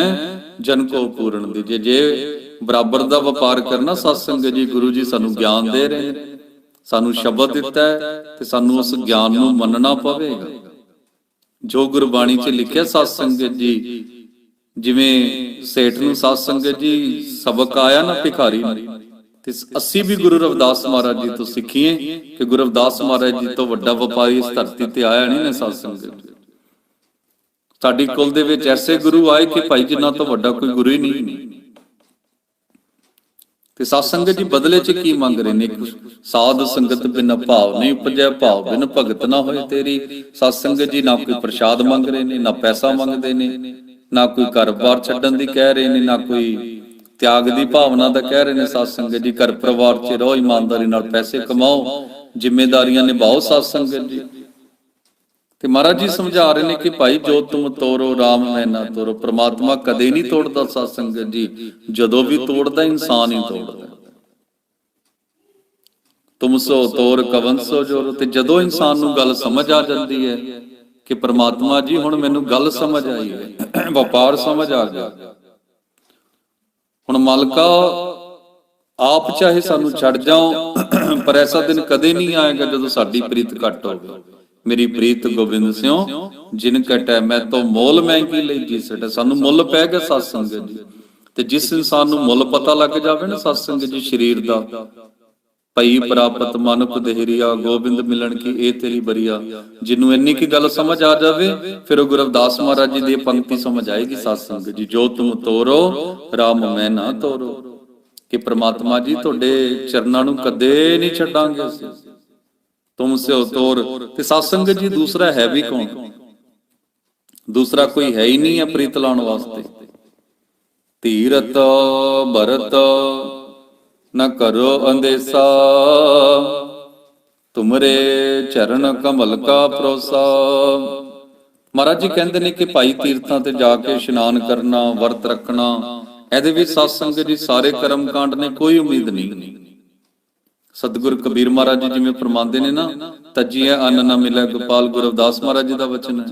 ਜਨ ਕੋ ਪੂਰਨ ਦੀ। ਜੇ ਬਰਾਬਰ ਦਾ ਵਪਾਰ ਕਰਨਾ, ਸਤਸੰਗ ਜੀ ਗੁਰੂ ਜੀ ਸਾਨੂੰ ਗਿਆਨ ਦੇ ਰਹੇ ਨੇ। ਸਾਨੂੰ ਸ਼ਬਦ ਦਿੱਤਾ ਹੈ ਤੇ ਸਾਨੂੰ ਉਸ ਗਿਆਨ ਨੂੰ ਮੰਨਣਾ ਪਵੇਗਾ। ਜੋ ਗੁਰਬਾਣੀ 'ਚ ਲਿਖਿਆ ਸਤਸੰਗਤ ਜੀ, ਜਿਵੇਂ ਸੇਠ ਨੂੰ ਸਤਸੰਗਤ ਜੀ, ਸਬਕ ਆਇਆ ਨਾ ਭਿਖਾਰੀ ਨੂੰ, ਤੇ ਅਸੀਂ ਵੀ ਗੁਰੂ ਰਵਿਦਾਸ ਮਹਾਰਾਜ ਜੀ ਤੋਂ ਸਿੱਖੀਏ ਕਿ ਗੁਰੂ ਰਵਿਦਾਸ ਮਹਾਰਾਜ ਜੀ ਤੋਂ ਵੱਡਾ ਵਪਾਰੀ ਇਸ ਧਰਤੀ ਤੇ ਆਇਆ ਨਹੀਂ ਨਾ ਸਤਸੰਗਤ ਜੀ। ਸਾਡੀ ਕੁਲ ਦੇ ਵਿੱਚ ਐਸੇ ਗੁਰੂ ਆਏ ਕਿ ਭਾਈ ਜਿਨ੍ਹਾਂ ਤੋਂ ਵੱਡਾ ਕੋਈ ਗੁਰੂ ਹੀ ਨਹੀਂ। ਤੇ ਸਾਧ ਸੰਗਤ ਜੀ, ਬਦਲੇ ਚ ਕੀ ਮੰਗ ਰਹੇ ਨੇ? ਸਾਧ ਸੰਗਤ ਬਿਨ ਭਾਵ ਨਹੀਂ ਉਪਜੈ ਭਾਵ ਬਿਨ ਭਗਤ ਨਾ ਹੋਏ ਤੇਰੀ। ਸਾਧ ਸੰਗਤ ਜੀ, ਨਾ ਕੋਈ ਪ੍ਰਸ਼ਾਦ ਮੰਗ ਰਹੇ ਨੇ, ਨਾ ਪੈਸਾ ਮੰਗਦੇ ਨੇ, ਨਾ ਕੋਈ ਘਰ-ਬਾਰ ਛੱਡਣ ਦੀ ਕਹਿ ਰਹੇ ਨੇ, ਨਾ ਕੋਈ ਤਿਆਗ ਦੀ ਭਾਵਨਾ ਦਾ ਕਹਿ ਰਹੇ ਨੇ। ਸਾਧ ਸੰਗਤ ਜੀ, ਘਰ ਪਰਿਵਾਰ 'ਚ ਰਹੋ, ਇਮਾਨਦਾਰੀ ਨਾਲ ਪੈਸੇ ਕਮਾਓ ਜ਼ਿੰਮੇਵਾਰੀਆਂ ਨਿਭਾਓ ਸਾਧ ਸੰਗਤ ਜੀ। ਤੇ ਮਹਾਰਾਜ ਜੀ ਸਮਝਾ ਰਹੇ ਨੇ ਕਿ ਭਾਈ ਜੋ ਤੁਮ ਤੋਰੋ RAM ਹੈ ਨਾ ਤੋਰੋ। ਪ੍ਰਮਾਤਮਾ ਕਦੇ ਨਹੀਂ ਤੋੜਦਾ ਸਾਧ ਸੰਗਤ ਜੀ। ਜਦੋਂ ਵੀ ਤੋੜਦਾ, ਇਨਸਾਨ ਹੀ ਤੋੜਦਾ। ਤੁਮ ਸੋ ਤੋਰ, ਕਵਨ ਸੋ ਜੋਰ। ਤੇ ਜਦੋਂ ਇਨਸਾਨ ਨੂੰ ਗੱਲ ਸਮਝ ਆ ਜਾਂਦੀ ਹੈ ਕਿ ਪ੍ਰਮਾਤਮਾ ਜੀ, ਹੁਣ ਮੈਨੂੰ ਗੱਲ ਸਮਝ ਆਈ ਹੈ। ਵਪਾਰ ਸਮਝ ਆ ਗਿਆ। ਹੁਣ ਮਾਲਕਾ, ਆਪ ਚਾਹੇ ਸਾਨੂੰ ਛੱਡ ਜਾਓ, ਪਰ ਐਸਾ ਦਿਨ ਕਦੇ ਨਹੀਂ ਆਏਗਾ ਜਦੋਂ ਸਾਡੀ ਪ੍ਰੀਤ ਘਟ ਹੋਵੇ। ਮੇਰੀ ਪ੍ਰੀਤ ਗੋਬਿੰਦ ਸਿਓ ਜਿਨ ਕਟੈ ਮੈਂ ਤੋਂ ਮੋਲ ਮਹਿੰਗੀ ਲਈ ਜੀ ਸਟੇ ਸਾਨੂੰ ਮੁੱਲ ਪੈ ਗਿਆ ਸਤਸੰਗ ਜੀ। ਤੇ ਜਿਸ ਇਨਸਾਨ ਨੂੰ ਮੁੱਲ ਪਤਾ ਲੱਗ ਜਾਵੇ ਨਾ ਸਤਸੰਗ ਜੀ ਸਰੀਰ ਦਾ, ਭਈ ਪ੍ਰਾਪਤ ਮਨੁਖ ਦੇਹਰੀਆ ਗੋਬਿੰਦ ਮਿਲਣ ਕੀ ਇਹ ਤੇਰੀ ਬਰੀਆ। ਜਿਹਨੂੰ ਇੰਨੀ ਕੀ ਗੱਲ ਸਮਝ ਆ ਜਾਵੇ, ਫਿਰ ਉਹ ਗੁਰਵਦਾਸ ਮਹਾਰਾਜ ਜੀ ਦੀ ਪੰਕਤੀ ਸਮਝ ਆਏਗੀ ਸਤਸੰਗ ਜੀ। ਜੋ ਤੁਮ ਤੋਰੋ RAM ਮੈਂ ਨਾ ਤੋਰੋ। ਕਿ ਪ੍ਰਮਾਤਮਾ ਜੀ ਤੁਹਾਡੇ ਚਰਨਾਂ ਨੂੰ ਕਦੇ ਨਹੀਂ ਛੱਡਾਂਗੇ ਅਸੀਂ। ਤੁਮ ਸੇ ਤੋਰ ਤੇ ਸਤਸੰਗ ਜੀ ਦੂਸਰਾ ਹੈ ਵੀ ਕੌਣ ਦੂਸਰਾ ਕੋਈ ਹੈ ਹੀ ਨਹੀਂ ਹੈ ਪ੍ਰੀਤ ਲਾਉਣ ਵਾਸਤੇ ਧੀਰਤ ਭਰਤ ਨ ਕਰੋ ਅੰਦੇਸਾ ਤੁਮਰੇ ਚਰਨ ਕਮਲ ਕਾ ਪਰੋਸਾ ਮਹਾਰਾਜ ਜੀ ਕਹਿੰਦੇ ਨੇ ਕਿ ਭਾਈ ਤੀਰਥਾਂ ਤੇ ਜਾ ਕੇ ਇਸ਼ਨਾਨ ਕਰਨਾ ਵਰਤ ਰੱਖਣਾ ਇਹਦੇ ਵਿੱਚ ਸਤਸੰਗ ਜੀ ਸਾਰੇ ਕਰਮ ਕਾਂਡ ਨੇ ਕੋਈ ਉਮੀਦ ਨਹੀਂ ਸਤਿਗੁਰ ਕਬੀਰ ਮਹਾਰਾਜ ਜੀ ਜਿਵੇਂ ਫਰਮਾਉਂਦੇ ਨੇ ਨਾ ਤਜੀਏ ਅੰਨ ਨਾ ਮਿਲੇ ਗੋਪਾਲ ਗੁਰਦਾਸ ਮਹਾਰਾਜ ਜੀ ਦਾ ਵਚਨ ਹੈ।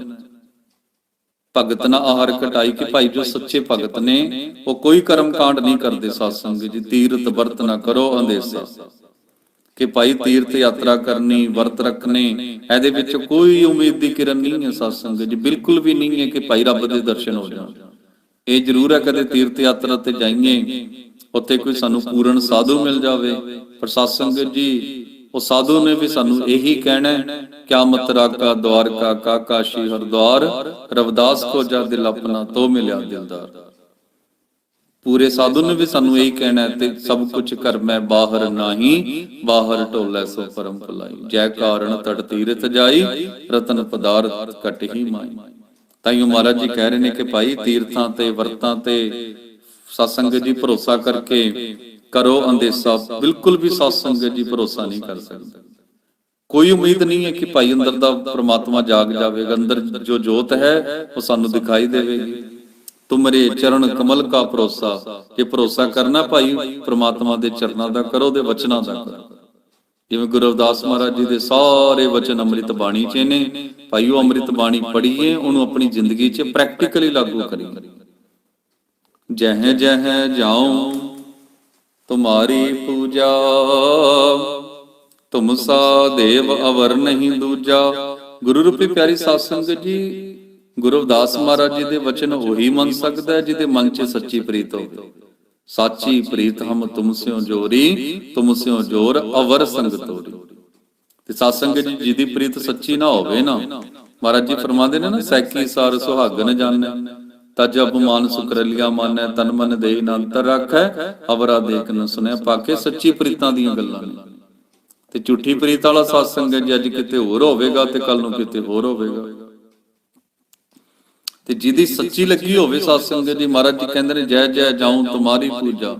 ਭਗਤ ਨਾ ਆਹਾਰ ਕਟਾਈ ਕਿ ਭਾਈ ਜੋ ਸੱਚੇ ਭਗਤ ਨੇ, ਉਹ ਕੋਈ ਕਰਮ ਕਾਂਡ ਨਹੀਂ ਕਰਦੇ ਸਤਸੰਗ ਜੀ ਤੀਰਤ ਵਰਤ ਨਾ ਕਰੋ ਅੰਦੇਸਾ। ਕਿ ਭਾਈ ਤੀਰਥ ਯਾਤਰਾ ਕਰਨੀ, ਵਰਤ ਰੱਖਣੇ, ਇਹਦੇ ਵਿੱਚ ਕੋਈ ਉਮੀਦ ਦੀ ਕਿਰਨ ਨਹੀਂ ਹੈ ਸਤਸੰਗ ਜੀ, ਬਿਲਕੁਲ ਵੀ ਨਹੀਂ ਹੈ ਕਿ ਭਾਈ ਰੱਬ ਦੇ ਦਰਸ਼ਨ ਹੋ ਜਾਣ। ਇਹ ਜ਼ਰੂਰ ਹੈ ਕਦੇ ਤੀਰਥ ਯਾਤਰਾ ਤੇ ਜਾਈਏ, ਉੱਥੇ ਕੋਈ ਸਾਨੂੰ ਪੂਰਨ ਸਾਧੂ ਮਿਲ ਜਾਵੇ। ਪਰ ਜੀ, ਉਹ ਸਾਧੂ ਨੇ ਵੀ ਸਾਨੂੰ ਇਹੀ ਕਹਿਣਾ ਹੈ, ਕਿਆਮਤ ਰਾਕਾ ਦਵਾਰਕਾ ਕਾ ਕਾਸ਼ੀ ਹਰਦੁਆਰ, ਰਵਿਦਾਸ ਕੋ ਜਾ ਦਿਲ ਆਪਣਾ ਤੋ ਮਿਲਿਆ ਦਿਲਦਾਰ। ਪੂਰੇ ਸਾਧੂ ਨੇ ਵੀ ਸਾਨੂੰ ਇਹੀ ਕਹਿਣਾ ਤੇ ਸਭ ਕੁਝ ਕਰ ਮੈਂ ਬਾਹਰ ਨਹੀਂ, ਬਾਹਰ ਢੋਲੇ ਸੋ ਪਰਮ ਭਲਾਈ। ਜੈ ਕਾਰਨ ਤਟ ਤੀਰਥ ਜਾਈ, ਰਤਨ ਪਦਾਰਥ ਕਟ ਹੀ ਮਾਈ। ਤਾਂ ਤਾਈਓ ਮਹਾਰਾਜ ਜੀ ਕਹਿ ਰਹੇ ਨੇ ਕਿ ਭਾਈ ਤੀਰਥਾਂ ਤੇ ਵਰਤਾਂ ਤੇ ਸਤਸੰਗ ਜੀ ਭਰੋਸਾ ਕਰਕੇ ਕਰੋ ਅੰਦੇਸਾ। ਬਿਲਕੁਲ ਵੀ ਸਤਸੰਗ ਜੀ ਭਰੋਸਾ ਨਹੀਂ ਕਰ ਸਕਦਾ। ਕੋਈ ਉਮੀਦ ਨਹੀਂ ਹੈ ਕਿ ਭਾਈ ਅੰਦਰ ਦਾ ਪ੍ਰਮਾਤਮਾ ਜਾਗ ਜਾਵੇਗਾ। ਅੰਦਰ ਜੋ ਜੋਤ ਹੈ, ਉਹ ਸਾਨੂੰ ਦਿਖਾਈ ਦੇਵੇਗੀ। ਤੁਮਰੇ ਚਰਨ ਕਮਲ ਕਾ ਭਰੋਸਾ। ਜੇ ਭਰੋਸਾ ਕਰਨਾ ਭਾਈ, ਪ੍ਰਮਾਤਮਾ ਦੇ ਚਰਨਾਂ ਦਾ ਕਰੋ ਦੇ ਵਚਨਾਂ ਦਾ ਕਰੋ। ਜਿਵੇਂ ਗੁਰੂ ਅਵਦਾਸ ਮਹਾਰਾਜ ਜੀ ਦੇ ਸਾਰੇ ਵਚਨ ਅੰਮ੍ਰਿਤ ਬਾਣੀ ਚ ਨੇ ਭਾਈ ਉਹ ਅੰਮ੍ਰਿਤ ਬਾਣੀ ਪੜ੍ਹੀਏ, ਉਹਨੂੰ ਆਪਣੀ ਜ਼ਿੰਦਗੀ 'ਚ ਪ੍ਰੈਕਟੀਕਲੀ ਲਾਗੂ ਕਰੀਏ। ਜਹ ਜਹ ਜਾਉ, ਤੁਮਾਰੀ ਪੂਜਾ ਤੁਮ ਸਾ ਦੇਵ ਅਵਰ ਨਹੀਂ ਦੂਜਾ। ਗੁਰੂ ਰੂਪੀ ਪਿਆਰੀ ਸਾਧ ਸੰਗਤ ਜੀ, ਗੁਰੂ ਅਵਦਾਸ ਮਹਾਰਾਜ ਜੀ ਦੇ ਵਚਨ ਉਹੀ ਮੰਨ ਸਕਦਾ ਹੈ ਜਿਹਦੇ ਮਨ 'ਚ ਸੱਚੀ ਪ੍ਰੀਤ ਹੋਵੇ। ਸਾਚੀ ਪ੍ਰੀਤ ਹਮ ਤੁਮ ਸਿਓ ਜੋਰੀ ਤੁਮ ਸਿਓ ਜੋਰ ਅਵਰ ਸੰਗ ਤੋਰੀ ਤੇ ਸਾਧ ਸੰਗਤ ਜੀ ਜਿਹਦੀ ਪ੍ਰੀਤ ਸੱਚੀ ਨਾ ਹੋਵੇ ਨਾ ਮਹਾਰਾਜ ਜੀ ਫਰਮਾਉਂਦੇ ਨੇ ਨਾ ਸੈਕੀ ਸਾਰ ਸੁਹਾਗਨ ਜਾਣੈ। ਤਜ ਅਪਮਾਨ ਸੁਕਰਲਿਆ ਮਾਨੈ ਤਨ ਮਨ ਦੇਈ ਨਾ ਅੰਤਰ ਰੱਖੈ। ਅਵਰਾ ਦੇਖ ਨ ਸੁਨੈ ਪਾਕੇ ਸੱਚੀ ਪ੍ਰੀਤਾਂ ਦੀਆਂ ਗੱਲਾਂ। ਨੇ ਤੇ ਝੂਠੀ ਪ੍ਰੀਤ ਵਾਲਾ satsang ਹੈ ਜੀ ਅੱਜ ਕਿਤੇ ਹੋਰ ਹੋਵੇਗਾ ਤੇ ਕੱਲ ਨੂੰ ਕਿਤੇ ਹੋਰ ਹੋਵੇਗਾ। ਤੇ ਜਿਹਦੀ ਸੱਚੀ ਲੱਗੀ ਹੋਵੇ satsang ਜੀ ਮਹਾਰਾਜ ਜੀ ਕਹਿੰਦੇ ਨੇ, ਜੈ ਜੈ, ਜਾਉ ਤੁਮਾਰੀ ਪੂਜਾ,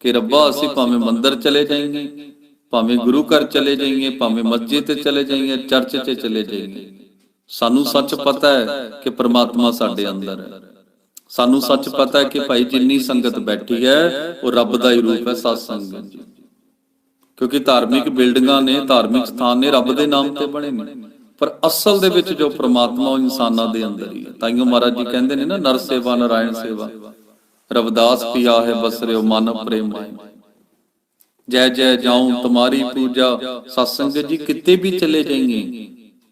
ਕਿ ਰੱਬਾ ਅਸੀਂ ਭਾਵੇਂ ਮੰਦਰ ਚਲੇ ਜਾਈਏ, ਭਾਵੇਂ ਗੁਰੂ ਘਰ ਚਲੇ ਜਾਈਏ, ਭਾਵੇਂ ਮਸਜਿਦ ਤੇ ਚਲੇ ਜਾਈਏ, ਚਰਚ ਤੇ ਚਲੇ ਜਾਈਏ। ਸਾਨੂੰ ਸੱਚ ਪਤਾ ਹੈ ਕਿ ਪ੍ਰਮਾਤਮਾ ਸਾਡੇ ਅੰਦਰ ਹੈ। ਸਾਨੂੰ ਸੱਚ ਪਤਾ ਹੈ ਕਿ ਭਾਈ ਜਿੰਨੀ ਸੰਗਤ ਬੈਠੀ ਹੈ, ਉਹ ਰੱਬ ਦਾ ਹੀ ਰੂਪ ਹੈ satsang ਜੀ ਕਿਉਂਕਿ ਧਾਰਮਿਕ ਬਿਲਡਿੰਗਾਂ ਨੇ, ਧਾਰਮਿਕ ਸਥਾਨ ਨੇ ਰੱਬ ਦੇ ਨਾਮ ਤੇ ਬਣੇ ਨੇ। ਪਰ ਅਸਲ ਦੇ ਵਿੱਚ ਜੋ ਪ੍ਰਮਾਤਮਾ ਉਹ ਇਨਸਾਨਾਂ ਦੇ ਅੰਦਰ ਹੀ ਹੈ। ਤਾਈਓ ਮਹਾਰਾਜ ਜੀ ਕਹਿੰਦੇ ਨੇ ਨਾ ਨਰ ਸੇਵਾ ਨਾਰਾਇਣ ਸੇਵਾ। ਰਵਿਦਾਸ ਪਿਆ ਹੈ, ਬਸਰਿਓ, ਮਨ ਪ੍ਰੇਮਾਇ ਜੈ ਜੈ ਜਾਉ ਤੁਮਾਰੀ ਪੂਜਾ ਸਤਸੰਗ ਜੀ, ਕਿਤੇ ਵੀ ਚਲੇ ਜਾਈਏ।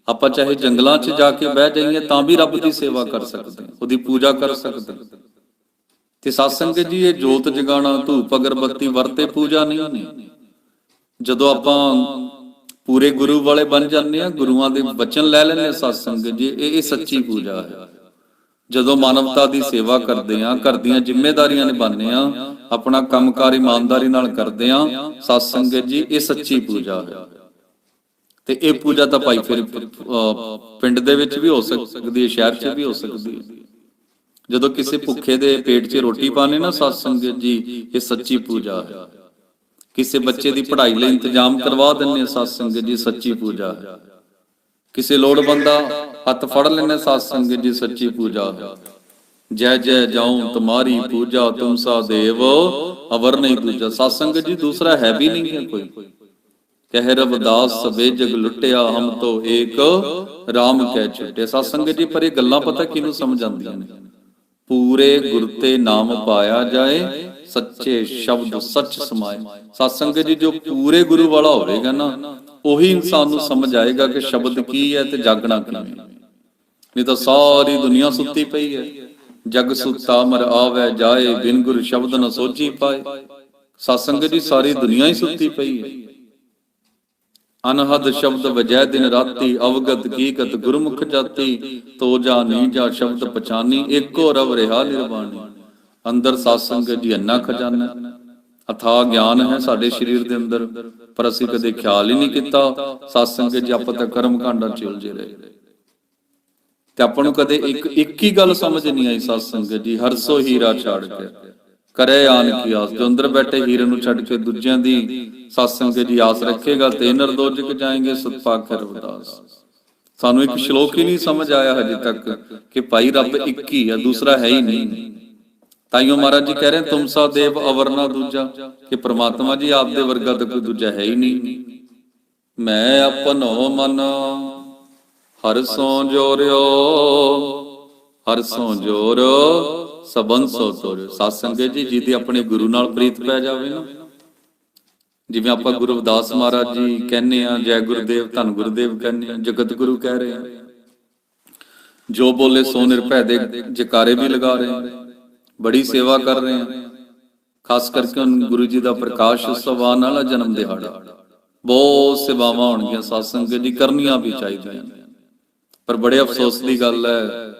ਆਪਾਂ ਚਾਹੇ ਜੰਗਲਾਂ 'ਚ ਜਾ ਕੇ ਬਹਿ ਜਾਈਏ, ਤਾਂ ਵੀ ਰੱਬ ਦੀ ਸੇਵਾ ਕਰ ਸਕਦੇ ਉਹਦੀ ਪੂਜਾ ਕਰ ਸਕਦੇ ਤੇ ਸਤਸੰਗ ਜੀ, ਇਹ ਜੋਤ ਜਗਾਣਾ, ਧੂਪ ਅਗਰਬੱਤੀ ਵਰਤੇ ਪੂਜਾ ਨਹੀਂ। ਜਦੋਂ ਆਪਾਂ ਪੂਰੇ ਗੁਰੂ ਵਾਲੇ ਬਣ ਜਾਂਦੇ ਆ ਗੁਰੂਆਂ ਦੇ ਬਚਨ ਲੈ ਲੈਂਦੇ ਆ ਸਤਸੰਗ ਜੀ ਇਹ ਇਹ ਸੱਚੀ ਪੂਜਾ ਹੈ। ਜਦੋਂ ਮਾਨਵਤਾ ਦੀ ਸੇਵਾ ਕਰਦੇ ਆ ਘਰ ਦੀਆਂ ਜ਼ਿੰਮੇਵਾਰੀਆਂ ਨਿਭਾਉਂਦੇ ਆ ਆਪਣਾ ਕੰਮਕਾਰ ਇਮਾਨਦਾਰੀ ਨਾਲ ਕਰਦੇ ਆ ਸਤਸੰਗ ਜੀ ਇਹ ਸੱਚੀ ਪੂਜਾ ਹੈ। ਤੇ ਇਹ ਪੂਜਾ ਤਾਂ ਭਾਈ ਫਿਰ ਅਹ, ਪਿੰਡ ਦੇ ਵਿੱਚ ਵੀ ਹੋ ਸਕਦੀ ਹੈ ਸ਼ਹਿਰ 'ਚ ਵੀ ਹੋ ਸਕਦੀ ਹੈ। ਜਦੋਂ ਕਿਸੇ ਭੁੱਖੇ ਦੇ ਪੇਟ 'ਚ ਰੋਟੀ ਪਾਣੇ ਨਾ ਸਤਸੰਗ ਜੀ ਇਹ ਸੱਚੀ ਪੂਜਾ ਹੈ। ਕਿਸੇ ਬੱਚੇ ਦੀ ਪੜ੍ਹਾਈ ਲਈ ਇੰਤਜ਼ਾਮ ਕਰਵਾ ਦਿੰਨੇ ਆ ਸਤਸੰਗ ਜੀ ਸੱਚੀ ਪੂਜਾ। ਹੈ ਕਿਸੇ ਲੋੜਵੰਦਾ ਹੱਥ ਫੜ ਲੈਣੇ ਸਤਸੰਗ ਜੀ ਸੱਚੀ ਪੂਜਾ। ਹੈ ਜੈ ਜੈ ਜਾਉ ਤੁਮਾਰੀ ਪੂਜਾ ਤੁਮ ਸਾ ਦੇਵ ਅਵਰ ਨਹੀਂ ਦੂਜਾ ਸਤਸੰਗ ਜੀ ਦੂਸਰਾ ਹੈ ਵੀ ਨਹੀਂ ਹੈ ਕੋਈ। ਕਹਿ ਰਵਿਦਾਸ ਸਵੇ ਜਗ ਲੁੱਟਿਆ ਹਮ ਤੋ ਏਕ RAM ਕਹਿ ਛੁਟੇ। ਸਤਸੰਗ ਜੀ ਪਰ ਇਹ ਗੱਲਾਂ ਪਤਾ ਕਿਹਨੂੰ ਸਮਝ ਆਉਂਦੀਆਂ ਨੇ? ਪੂਰੇ ਗੁਰ ਤੇ ਨਾਮ ਪਾਇਆ ਜਾਏ ਸੱਚੇ ਸ਼ਬਦ ਸੱਚ ਸਮਾਏ। ਸਤਸੰਗ ਜੀ ਜੋ ਪੂਰੇ ਗੁਰੂ ਵਾਲਾ ਹੋਵੇਗਾ ਨਾ, ਉਹੀ ਇਨਸਾਨ ਨੂੰ ਸਮਝ ਆਏਗਾ ਕਿ ਸ਼ਬਦ ਕੀ ਹੈ ਤੇ ਜਾਗਣਾ ਕਿਵੇਂ ਨਹੀਂ ਤਾਂ ਸਾਰੀ ਦੁਨੀਆ ਸੁੱਤੀ ਪਈ ਹੈ। ਜਗ ਸੁੱਤਾ ਮਰ ਆਵੇ, ਜਾਏ ਬਿਨ ਗੁਰ ਸ਼ਬਦ ਨ ਸੋਚੀ ਪਾਏ। ਸਤਸੰਗ ਜੀ ਸਾਰੀ ਦੁਨੀਆ ਹੀ ਸੁੱਤੀ ਪਈ ਹੈ। ਅਨਹਦ ਸ਼ਬਦ ਵਜੈ ਦਿਨ ਰਾਤੀ, ਅਵਗਤ ਕੀਕਤ ਗੁਰਮੁਖ ਜਾਤੀ। ਤੋ ਜਾ ਨਹੀਂ ਜਾ ਸ਼ਬਦ ਪਛਾਨੀ ਏਕੋ ਰਵ ਰਿਹਾ ਨਿਰਵਾਣੀ। ਅੰਦਰ ਸਾਸੰਗ ਜੀ ਅੰਨਾ ਖਜ਼ਾਨਾ ਅਥਾ ਗਿਆਨ ਹੈ ਸਾਡੇ ਸਰੀਰ ਦੇ ਅੰਦਰ, ਪਰ ਅਸੀਂ ਕਦੇ ਖਿਆਲ ਹੀ ਨਹੀਂ ਕੀਤਾ satsang ਜੀ ਆਪਾਂ ਤਾਂ ਕਰਮ ਕਾਂਡਾਂ ਚ ਰਹੇ। ਤੇ ਆਪਾਂ ਨੂੰ ਕਦੇ ਇੱਕ ਇੱਕ ਹੀ ਗੱਲ ਸਮਝ ਨਹੀਂ ਆਈ satsang ਜੀ ਹਰਸੋ ਹੀਰਾ ਛਾੜ ਕੇ। ਕਰੇ ਆਨ ਕੀ ਆਸ, ਜੋ ਅੰਦਰ ਬੈਠੇ ਹੀਰੇ ਨੂੰ ਛੱਡ ਕੇ ਦੂਜਿਆਂ ਦੀ satsang ਜੀ ਆਸ ਰੱਖੇਗਾ ਤੇ ਨਰਦੋਜਕ ਜਾਏਂਗੇ ਸਤਪਾਕ ਰਵਦਾਸ। ਸਾਨੂੰ ਇੱਕ ਸ਼ਲੋਕ ਹੀ ਨਹੀਂ ਸਮਝ ਆਇਆ ਹਜੇ ਤੱਕ ਕਿ ਭਾਈ ਰੱਬ ਇੱਕ ਹੀ ਆ, ਦੂਸਰਾ ਹੈ ਹੀ ਨਹੀਂ। ਤਾਈਓ ਮਹਾਰਾਜ ਜੀ ਕਹਿ ਰਹੇ, ਤੁਮ ਸਾ ਦੇਵ ਅਵਰਨਾ ਦੂਜਾ, ਕਿ ਪ੍ਰਮਾਤਮਾ ਜੀ ਆਪ ਦੇ ਵਰਗਾ ਤਾਂ ਕੋਈ ਦੂਜਾ ਹੈ ਹੀ ਨਹੀਂ। ਮੈਂ ਆਪਨੋ ਮਨ ਹਰ ਸੋ ਜੋਰਿਓ ਹਰ ਸੋ ਜੋਰ ਸਬਨ ਸੋ ਤੋਰਿਓ। ਸਾਧ ਸੰਗਤ ਜੀ, ਜਿਹਦੀ ਆਪਣੇ ਗੁਰੂ ਨਾਲ ਪ੍ਰੀਤ ਪੈ ਜਾਵੇ ਨਾ। ਜਿਵੇਂ ਆਪਾਂ ਗੁਰੂ ਰਵਿਦਾਸ ਮਹਾਰਾਜ ਜੀ ਕਹਿੰਨੇ ਆ ਜੈ ਗੁਰਦੇਵ, ਧੰਨ ਗੁਰਦੇਵ ਕਹਿੰਨੇ ਆ ਜਗਤ ਗੁਰੂ ਕਹਿ ਰਹੇ ਆ ਜੋ ਬੋਲੇ ਸੋ ਨਿਰਭੈ ਦੇ ਜਕਾਰੇ ਵੀ ਲਗਾ ਰਹੇ ਆ ਬੜੀ ਸੇਵਾ ਕਰ ਰਹੇ ਆ ਖਾਸ ਕਰਕੇ ਹੁਣ ਗੁਰੂ ਜੀ ਦਾ ਪ੍ਰਕਾਸ਼ ਉਤਸਵ ਆਉਣ ਵਾਲਾ ਜਨਮ ਦਿਹਾੜਾ। ਬਹੁਤ ਸੇਵਾਵਾਂ ਹੋਣਗੀਆਂ ਸਾਧ ਸੰਗਤ ਜੀ ਕਰਨੀਆਂ ਵੀ ਚਾਹੀਦੀਆਂ ਪਰ ਬੜੇ ਅਫਸੋਸ ਦੀ ਗੱਲ ਹੈ,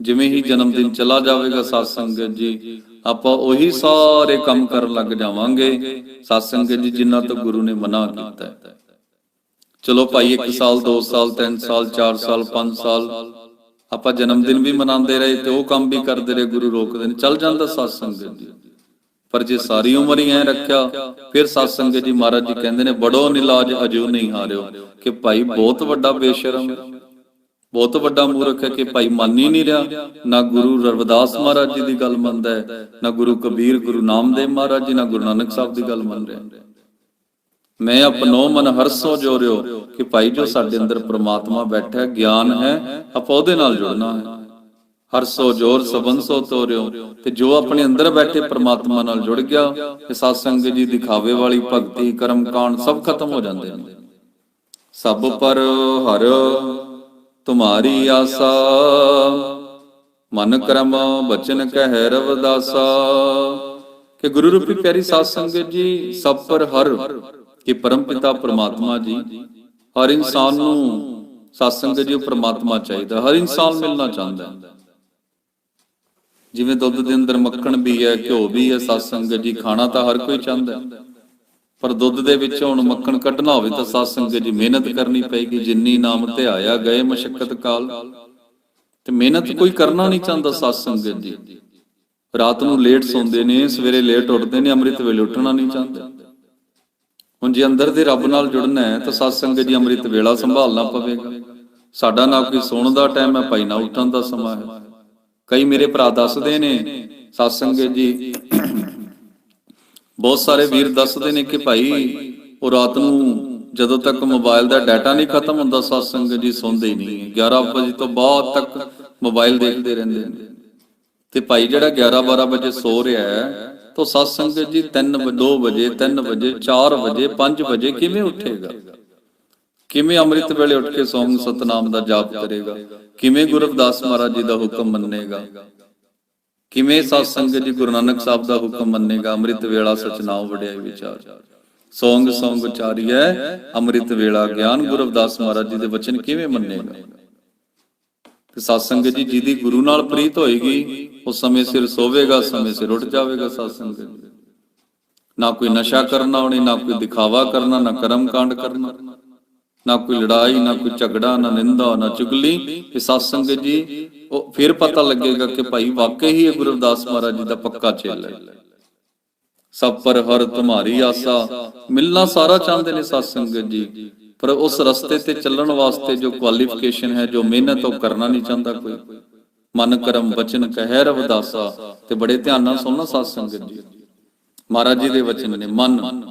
ਜਿਵੇਂ ਹੀ ਜਨਮ ਦਿਨ ਚਲਾ ਜਾਵੇਗਾ ਸਾਧ ਸੰਗਤ ਜੀ, ਆਪਾਂ ਉਹੀ ਸਾਰੇ ਕੰਮ ਕਰਨ ਲੱਗ ਜਾਵਾਂਗੇ ਸਾਧ ਸੰਗਤ ਜੀ ਜਿਨ੍ਹਾਂ ਤੋਂ ਗੁਰੂ ਨੇ ਮਨਾ ਕੀਤਾ ਚਲੋ ਭਾਈ 1 ਸਾਲ 2 ਸਾਲ 3 ਸਾਲ 4 ਸਾਲ 5 ਸਾਲ ਆਪਾਂ ਜਨਮ ਦਿਨ ਵੀ ਮਨਾਉਂਦੇ ਰਹੇ ਤੇ ਉਹ ਕੰਮ ਵੀ ਕਰਦੇ ਰਹੇ ਗੁਰੂ ਰੋਕਦੇ ਨੇ। ਚੱਲ ਜਾਂਦਾ ਸਾਧ ਸੰਗਤ ਜੀ। ਪਰ ਜੇ ਸਾਰੀ ਉਮਰ ਹੀ ਐ ਰੱਖਿਆ, ਫਿਰ ਸਾਧ ਸੰਗਤ ਜੀ ਮਹਾਰਾਜ ਜੀ ਕਹਿੰਦੇ ਨੇ ਬੜੋ ਨਿਲਾਜ ਅਜੂ ਨਹੀਂ ਹਾਰਿਓ ਕਿ ਭਾਈ ਬਹੁਤ ਵੱਡਾ ਬੇਸ਼ਰਮ ਬਹੁਤ ਵੱਡਾ ਮੂਰਖ ਹੈ ਕਿ ਭਾਈ ਮੰਨ ਹੀ ਨਹੀਂ ਰਿਹਾ। ਨਾ ਗੁਰੂ ਰਵਿਦਾਸ ਮਹਾਰਾਜ ਜੀ ਦੀ ਗੱਲ ਮੰਨਦਾ ਹੈ, ਨਾ ਗੁਰੂ ਕਬੀਰ ਗੁਰੂ ਨਾਮਦੇਵ ਮਹਾਰਾਜ ਜੀ, ਨਾ ਗੁਰੂ ਨਾਨਕ ਸਾਹਿਬ ਦੀ ਗੱਲ ਮੰਨ ਰਿਹਾ ਮੈਂ ਆਪਣੋ ਮਨ ਹਰਸੋ ਜੋਰਿਓ ਕਿ ਭਾਈ ਜੋ ਸਾਡੇ ਅੰਦਰ ਪ੍ਰਮਾਤਮਾ ਬੈਠਾ ਹੈ ਗਿਆਨ ਹੈ, ਆਪਾਂ ਉਹਦੇ ਨਾਲ ਜੁੜਨਾ ਹੈ। ਹਰਸੋ ਜੋਰ ਸਬੰਸੋ ਤੋਰਿਓ, ਤੇ ਜੋ ਆਪਣੇ ਅੰਦਰ ਬੈਠੇ ਪ੍ਰਮਾਤਮਾ ਨਾਲ ਜੁੜ ਗਿਆ ਇਹ ਸਾਸੰਗ ਜੀ ਦਿਖਾਵੇ ਵਾਲੀ ਭਗਤੀ, ਕਰਮ ਕਾਂਡ ਸਭ ਖਤਮ ਹੋ ਜਾਂਦੇ ਨੇ। ਸਭ ਪਰ ਹਰ ਤੁਮਾਰੀ ਆਸਾ, ਮਨ ਕਰਮ ਬਚਨ ਕਹਿ ਰਵਦਾਸਾ। ਕਿ ਗੁਰੂ ਰੂਪੀ ਪਿਆਰੀ ਸਾਧ ਸੰਗਤ ਜੀ, ਸਭ ਪਰ ਹਰ ਕਿ ਪਰਮ ਪਿਤਾ ਪਰਮਾਤਮਾ ਜੀ, ਹਰ ਇਨਸਾਨ ਨੂੰ ਸਾਧ ਸੰਗਤ ਜੀ ਪਰਮਾਤਮਾ ਚਾਹੀਦਾ, ਹਰ ਇਨਸਾਨ ਮਿਲਣਾ ਚਾਹੁੰਦਾ ਜਿਵੇਂ ਦੁੱਧ ਦੇ ਅੰਦਰ ਮੱਖਣ ਵੀ ਹੈ, ਘਿਓ ਵੀ ਹੈ ਸਾਧ ਜੀ, ਖਾਣਾ ਤਾਂ ਹਰ ਕੋਈ ਚਾਹੁੰਦਾ ਪਰ ਦੁੱਧ ਦੇ ਵਿੱਚ ਹੁਣ ਮੱਖਣ ਕੱਢਣਾ ਹੋਵੇ ਤਾਂ ਸਾਧ ਜੀ ਮਿਹਨਤ ਕਰਨੀ ਪਏਗੀ, ਜਿੰਨੀ ਨਾਮ ਧਿਆਇਆ ਗਏ ਮਸ਼ਕਤ ਕਾਲ। ਤੇ ਮਿਹਨਤ ਕੋਈ ਕਰਨਾ ਨਹੀਂ ਚਾਹੁੰਦਾ ਸਾਧ ਜੀ। ਰਾਤ ਨੂੰ ਲੇਟ ਸੌਂਦੇ ਨੇ, ਸਵੇਰੇ ਲੇਟ ਉੱਠਦੇ ਨੇ, ਅੰਮ੍ਰਿਤ ਵੇਲੇ ਉੱਠਣਾ ਨਹੀਂ ਚਾਹੁੰਦੇ। ਹੁਣ ਜੇ ਅੰਦਰ ਦੇ ਰੱਬ ਨਾਲ ਜੁੜਨਾ ਹੈ, ਤਾਂ ਸਾਧ ਸੰਗਤ ਜੀ ਅੰਮ੍ਰਿਤ ਵੇਲਾ ਸੰਭਾਲਣਾ ਪਵੇਗਾ। ਸਾਡਾ ਨਾ ਕੋਈ ਸੌਣ ਦਾ ਟਾਈਮ ਹੈ, ਭਾਈ ਨਾ ਉੱਠਣ ਦਾ ਸਮਾਂ ਹੈ। ਕਈ ਮੇਰੇ ਭਰਾ ਦੱਸਦੇ ਨੇ ਸਾਧ ਸੰਗਤ ਜੀ, ਬਹੁਤ ਸਾਰੇ ਵੀਰ ਦੱਸਦੇ ਨੇ ਕਿ ਭਾਈ, ਉਹ ਰਾਤ ਨੂੰ ਜਦੋਂ ਤੱਕ ਮੋਬਾਈਲ ਦਾ ਡਾਟਾ ਨਹੀਂ ਖਤਮ ਹੁੰਦਾ ਸਾਧ ਸੰਗਤ ਜੀ ਸੌਂਦੇ ਹੀ ਨਹੀਂ 11 ਵਜੇ ਤੋਂ ਬਾਅਦ ਤੱਕ ਮੋਬਾਈਲ ਦੇਖਦੇ ਰਹਿੰਦੇ ਨੇ। ਤੇ ਭਾਈ ਜਿਹੜਾ 11 12 ਵਜੇ ਸੋ ਰਿਹਾ ਹੈ ਤਾਂ ਸਾਧ ਸੰਗਤ ਜੀ 3 2 ਵਜੇ 3 ਵਜੇ 4 ਵਜੇ 5 ਵਜੇ ਕਿਵੇਂ ਉੱਠੇਗਾ? ਕਿਵੇਂ ਅੰਮ੍ਰਿਤ ਵੇਲੇ ਉੱਠ ਕੇ ਸੋਮ ਸਤਨਾਮ ਦਾ ਜਾਪ ਕਰੇਗਾ? ਕਿਵੇਂ ਗੁਰੂ ਰਵਿਦਾਸ ਮਹਾਰਾਜ ਜੀ ਦਾ ਹੁਕਮ ਮੰਨੇਗਾ? ਕਿਵੇਂ ਸਾਧ ਸੰਗਤ ਜੀ ਗੁਰੂ ਨਾਨਕ ਸਾਹਿਬ ਦਾ ਹੁਕਮ ਮੰਨੇਗਾ? ਅੰਮ੍ਰਿਤ ਵੇਲਾ ਸਚਨਾਉ ਵਡਿਆਈ ਵਿਚਾਰ। ਸੋੰਗ ਸੋੰਗ ਉਚਾਰੀਐ ਅੰਮ੍ਰਿਤ ਵੇਲਾ ਗਿਆਨ ਗੁਰੂ ਰਵਿਦਾਸ ਮਹਾਰਾਜ ਜੀ ਦੇ ਵਚਨ ਕਿਵੇਂ ਮੰਨੇਗਾ? ਤੇ ਸਾਧ ਸੰਗਤ ਜੀ, ਜਿਹਦੀ ਗੁਰੂ ਨਾਲ ਪ੍ਰੀਤ ਹੋਏਗੀ, ਉਹ ਸਮੇਂ ਸਿਰ ਸੋਵੇਗਾ, ਸਮੇਂ ਸਿਰ ਉੱਠ ਜਾਵੇਗਾ ਸਾਧ ਸੰਗਤ ਨਾ ਕੋਈ ਨਸ਼ਾ ਕਰਨਾ ਹੋਣੀ ਨਾ ਕੋਈ ਦਿਖਾਵਾ ਕਰਨਾ, ਨਾ ਕਰਮ ਕਾਂਡ ਕਰਨਾ। ਨਾ ਕੋਈ ਲੜਾਈ, ਨਾ ਕੋਈ ਝਗੜਾ, ਨਾ ਨਿੰਦਾ, ਨਾ ਚੁਗਲੀ। ਇਹ ਸਾਧ ਸੰਗਤ ਜੀ, ਉਹ ਫਿਰ ਪਤਾ ਲੱਗੇਗਾ ਕਿ ਭਾਈ ਵਾਕਈ ਹੀ ਗੁਰੂ ਰਵਿਦਾਸ ਮਹਾਰਾਜ ਜੀ ਦਾ ਪੱਕਾ ਚੇਲਾ ਹੈ। ਸਭ ਪਰ ਹਰ ਤੁਮਾਰੀ ਆਸਾ, ਮਿਲਣਾ ਸਾਰਾ ਚਾਹੁੰਦੇ ਨੇ ਸਾਧ ਸੰਗਤ ਜੀ। ਪਰ ਉਸ ਰਸਤੇ ਤੇ ਚੱਲਣ ਵਾਸਤੇ ਜੋ ਕੁਆਲੀਫਿਕੇਸ਼ਨ ਹੈ, ਜੋ ਮਿਹਨਤ ਉਹ ਕਰਨਾ ਨਹੀਂ ਚਾਹੁੰਦਾ ਕੋਈ। ਮਨ ਕਰਮ ਬਚਨ ਕਹਿ ਰਵਦਾਸਾ ਤੇ ਬੜੇ ਧਿਆਨ ਨਾਲ ਸੁਣਨਾ ਸਾਧ ਸੰਗਤ ਜੀ। ਮਹਾਰਾਜ ਜੀ ਦੇ ਵਚਨ ਨੇ, ਮਨ।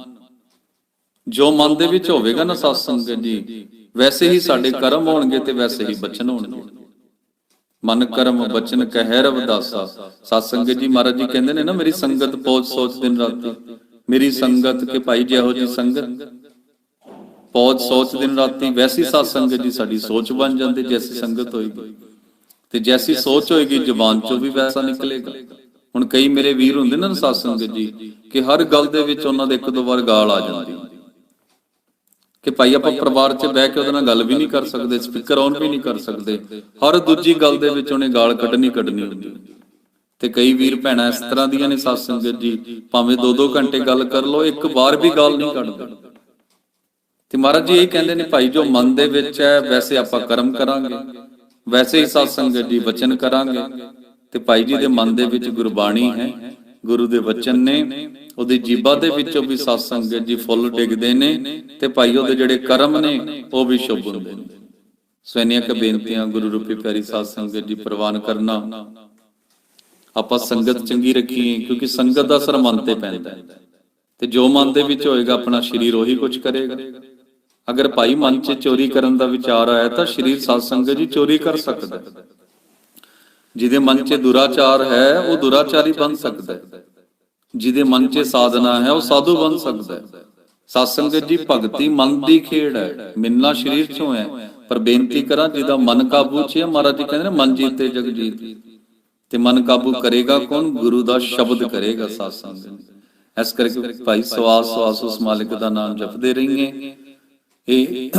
ਜੋ ਮਨ ਦੇ ਵਿੱਚ ਹੋਵੇਗਾ ਨਾ ਸਾਧ ਸੰਗਤ ਜੀ, ਵੈਸੇ ਹੀ ਸਾਡੇ ਕਰਮ ਹੋਣਗੇ ਤੇ ਵੈਸੇ ਹੀ ਬਚਨ ਹੋਣਗੇ। ਮਨ ਕਰਮ ਬਚਨ ਕਹਿ ਰਵਦਾਸਾ। ਸਾਧ ਸੰਗਤ ਜੀ, ਮਹਾਰਾਜ ਜੀ ਕਹਿੰਦੇ ਨੇ ਨਾ, ਮੇਰੀ ਸੰਗਤ ਪਹੁੰਚ ਸੋਚ ਦਿਨ ਰਾਤ ਮੇਰੀ ਸੰਗਤ ਕੇ ਭਾਈ ਜਿਹੋ ਜੀ ਸੰਗਤ ਪੌਜ ਸੋਚ ਦਿਨ ਰਾਤੀ ਵੈਸੀ ਸਾਧ ਸੰਗਤ ਜੀ ਸਾਡੀ ਸੋਚ ਬਣ ਜਾਂਦੀ, ਜੈਸੀ ਸੰਗਤ ਹੋਏਗੀ। ਤੇ ਜੈਸੀ ਸੋਚ ਹੋਏਗੀ, ਜ਼ੁਬਾਨ ਚੋਂ ਵੀ ਵੈਸਾ ਨਿਕਲੇਗਾ। ਹੁਣ ਕਈ ਮੇਰੇ ਵੀਰ ਹੁੰਦੇ ਨੇ ਨਾ ਸਾਧ ਸੰਗਤ ਜੀ, ਕਿ ਹਰ ਗੱਲ ਦੇ ਵਿੱਚ ਉਹਨਾਂ ਦੇ ਇੱਕ ਦੋ ਵਾਰ ਗਾਲ ਆ ਜਾਂਦੀ। ਕਿ ਭਾਈ ਆਪਾਂ ਪਰਿਵਾਰ 'ਚ ਬਹਿ ਕੇ ਉਹਦੇ ਨਾਲ ਗੱਲ ਵੀ ਨਹੀਂ ਕਰ ਸਕਦੇ, ਸਪੀਕਰ ਔਨ ਵੀ ਨਹੀਂ ਕਰ ਸਕਦੇ, ਹਰ ਦੂਜੀ ਗੱਲ ਦੇ ਵਿੱਚ ਉਹਨੇ ਗਾਲ ਕੱਢਣੀ ਕੱਢਣੀ ਹੁੰਦੀ। ਤੇ ਕਈ ਵੀਰ ਭੈਣਾਂ ਇਸ ਤਰ੍ਹਾਂ ਦੀਆਂ ਨੇ ਸਾਧ ਸੰਗਤ ਜੀ, ਭਾਵੇਂ 2-2 ਘੰਟੇ ਗੱਲ ਕਰ ਲਓ, ਇੱਕ ਵਾਰ ਵੀ ਗੱਲ ਨਹੀਂ ਕੱਢਦੇ। ਤੇ ਮਹਾਰਾਜ ਜੀ ਇਹ ਕਹਿੰਦੇ ਨੇ ਭਾਈ ਜੋ ਮਨ ਦੇ ਵਿੱਚ ਹੈ, ਵੈਸੇ ਆਪਾਂ ਕਰਮ ਕਰਾਂਗੇ। ਵੈਸੇ ਹੀ ਸਾਧ ਸੰਗਤ ਜੀ ਵਚਨ ਕਰਾਂਗੇ। ਤੇ ਭਾਈ ਜੀ ਦੇ ਮਨ ਦੇ ਵਿੱਚ ਗੁਰਬਾਣੀ ਹੈ, ਗੁਰੂ ਦੇ ਵਚਨ ਨੇ। ਉਹਦੀ ਜੀਬਾ ਦੇ ਵਿੱਚੋਂ ਵੀ ਸਾਧ ਸੰਗਤ ਜੀ ਫੁੱਲ ਡਿੱਗਦੇ ਨੇ। ਤੇ ਭਾਈ ਉਹਦੇ ਜਿਹੜੇ ਕਰਮ ਨੇ, ਉਹ ਵੀ ਸ਼ੁਭ ਹੁੰਦੇ ਨੇ। ਸੋ ਇੰਨੀਆਂ ਕੁ ਬੇਨਤੀਆਂ ਗੁਰੂ ਰੂਪੀ ਪਿਆਰੀ ਸਾਧ ਸੰਗਤ ਜੀ ਪ੍ਰਵਾਨ ਕਰਨਾ। ਆਪਾਂ ਸੰਗਤ ਚੰਗੀ ਰੱਖੀਏ, ਕਿਉਂਕਿ ਸੰਗਤ ਦਾ ਅਸਰ ਮਨ ਤੇ ਪੈਂਦਾ ਹੈ। ਤੇ ਜੋ ਮਨ ਦੇ ਵਿੱਚ ਹੋਏਗਾ, ਆਪਣਾ ਸਰੀਰ ਉਹੀ ਕੁਝ ਕਰੇਗਾ। ਅਗਰ ਭਾਈ ਮਨ 'ਚ ਚੋਰੀ ਕਰਨ ਦਾ ਵਿਚਾਰ ਆਇਆ ਤਾਂ ਸਰੀਰ ਸਤਸੰਗ ਜੀ ਚੋਰੀ ਕਰ ਸਕਦਾ ਜਿਹਦੇ ਮਨ 'ਚ ਦੁਰਾਚਾਰ ਹੈ, ਉਹ ਦੁਰਾਚਾਰੀ ਬਣ ਸਕਦਾ ਹੈ। ਜਿਹਦੇ ਮਨ 'ਚ ਸਾਧਨਾ ਹੈ, ਉਹ ਸਾਧੂ ਬਣ ਸਕਦਾ ਹੈ। ਸਾਧ ਜੀ, ਭਗਤੀ ਮਨ ਦੀ ਖੇਡ ਹੈ। ਮਿਲਣਾ ਸਰੀਰ 'ਚੋਂ ਹੈ। ਪਰ ਬੇਨਤੀ ਕਰਾਂ, ਜਿਹਦਾ ਮਨ ਕਾਬੂ 'ਚ ਹੈ, ਮਹਾਰਾਜ ਜੀ ਕਹਿੰਦੇ ਨੇ, ਮਨ ਜੀਤੇ ਜਗ ਜੀਤ। ਤੇ ਮਨ ਕਾਬੂ ਕਰੇਗਾ ਕੌਣ? ਗੁਰੂ ਦਾ ਸ਼ਬਦ ਕਰੇਗਾ ਸਤਸੰਗ ਇਸ ਕਰਕੇ ਭਾਈ ਸਵਾਸ ਸਵਾਸ ਉਸ ਮਾਲਿਕ ਦਾ ਨਾਮ ਜਪਦੇ ਰਹੀਏ। ਇਹ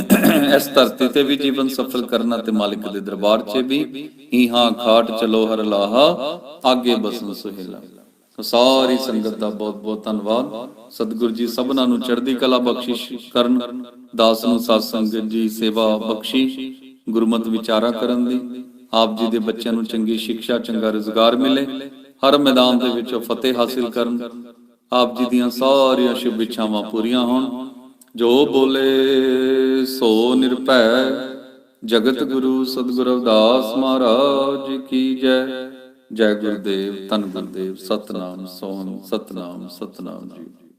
ਇਸ ਧਰਤੀ ਤੇ ਵੀ ਜੀਵਨ ਸਫਲ ਕਰਨਾ ਤੇ ਮਾਲਿਕ ਦੇ ਦਰਬਾਰ 'ਚ ਵੀ ਇਹਾਂ ਖਾਟ ਚਲੋ ਹਰ ਲਾਹਾ, ਆਗੇ ਬਸਨ ਸੁਹੇਲਾ। ਸਾਰੀ ਸੰਗਤ ਦਾ ਬਹੁਤ ਬਹੁਤ ਧੰਨਵਾਦ। ਸਤਿਗੁਰੂ ਜੀ ਸਭਨਾਂ ਨੂੰ ਚੜ੍ਹਦੀ ਕਲਾ ਬਖਸ਼ਿਸ਼ ਕਰਨ, ਦਾਸ ਨੂੰ ਸਾਧ ਸੰਗਤ ਜੀ ਸੇਵਾ ਬਖਸ਼ੀ, ਗੁਰਮਤ ਵਿਚਾਰਾ ਕਰਨ ਦੀ, ਆਪ ਜੀ ਦੇ ਬੱਚਿਆਂ ਨੂੰ ਚੰਗੀ ਸਿੱਖਿਆ, ਚੰਗਾ ਰੁਜ਼ਗਾਰ ਮਿਲੇ, ਹਰ ਮੈਦਾਨ ਦੇ ਵਿੱਚ ਫਤਿਹ ਹਾਸਿਲ ਕਰਨ, ਆਪ ਜੀ ਦੀਆਂ ਸਾਰੀਆਂ ਸ਼ੁਭ ਇੱਛਾਵਾਂ ਪੂਰੀਆਂ ਹੋਣ। ਜੋ ਬੋਲੇ ਸੋ ਨਿਰਭੈ, ਜਗਤ ਗੁਰੂ ਸਤਿਗੁਰ ਅਵਦਾਸ ਮਹਾਰਾਜ ਕੀ ਜੈ। ਜੈ ਗੁਰਦੇਵ, ਧੰਨ ਗੁਰਦੇਵ, ਸਤਨਾਮ ਸੋਹਣ ਸਤਨਾਮ ਸਤਨਾਮ ਜੀ।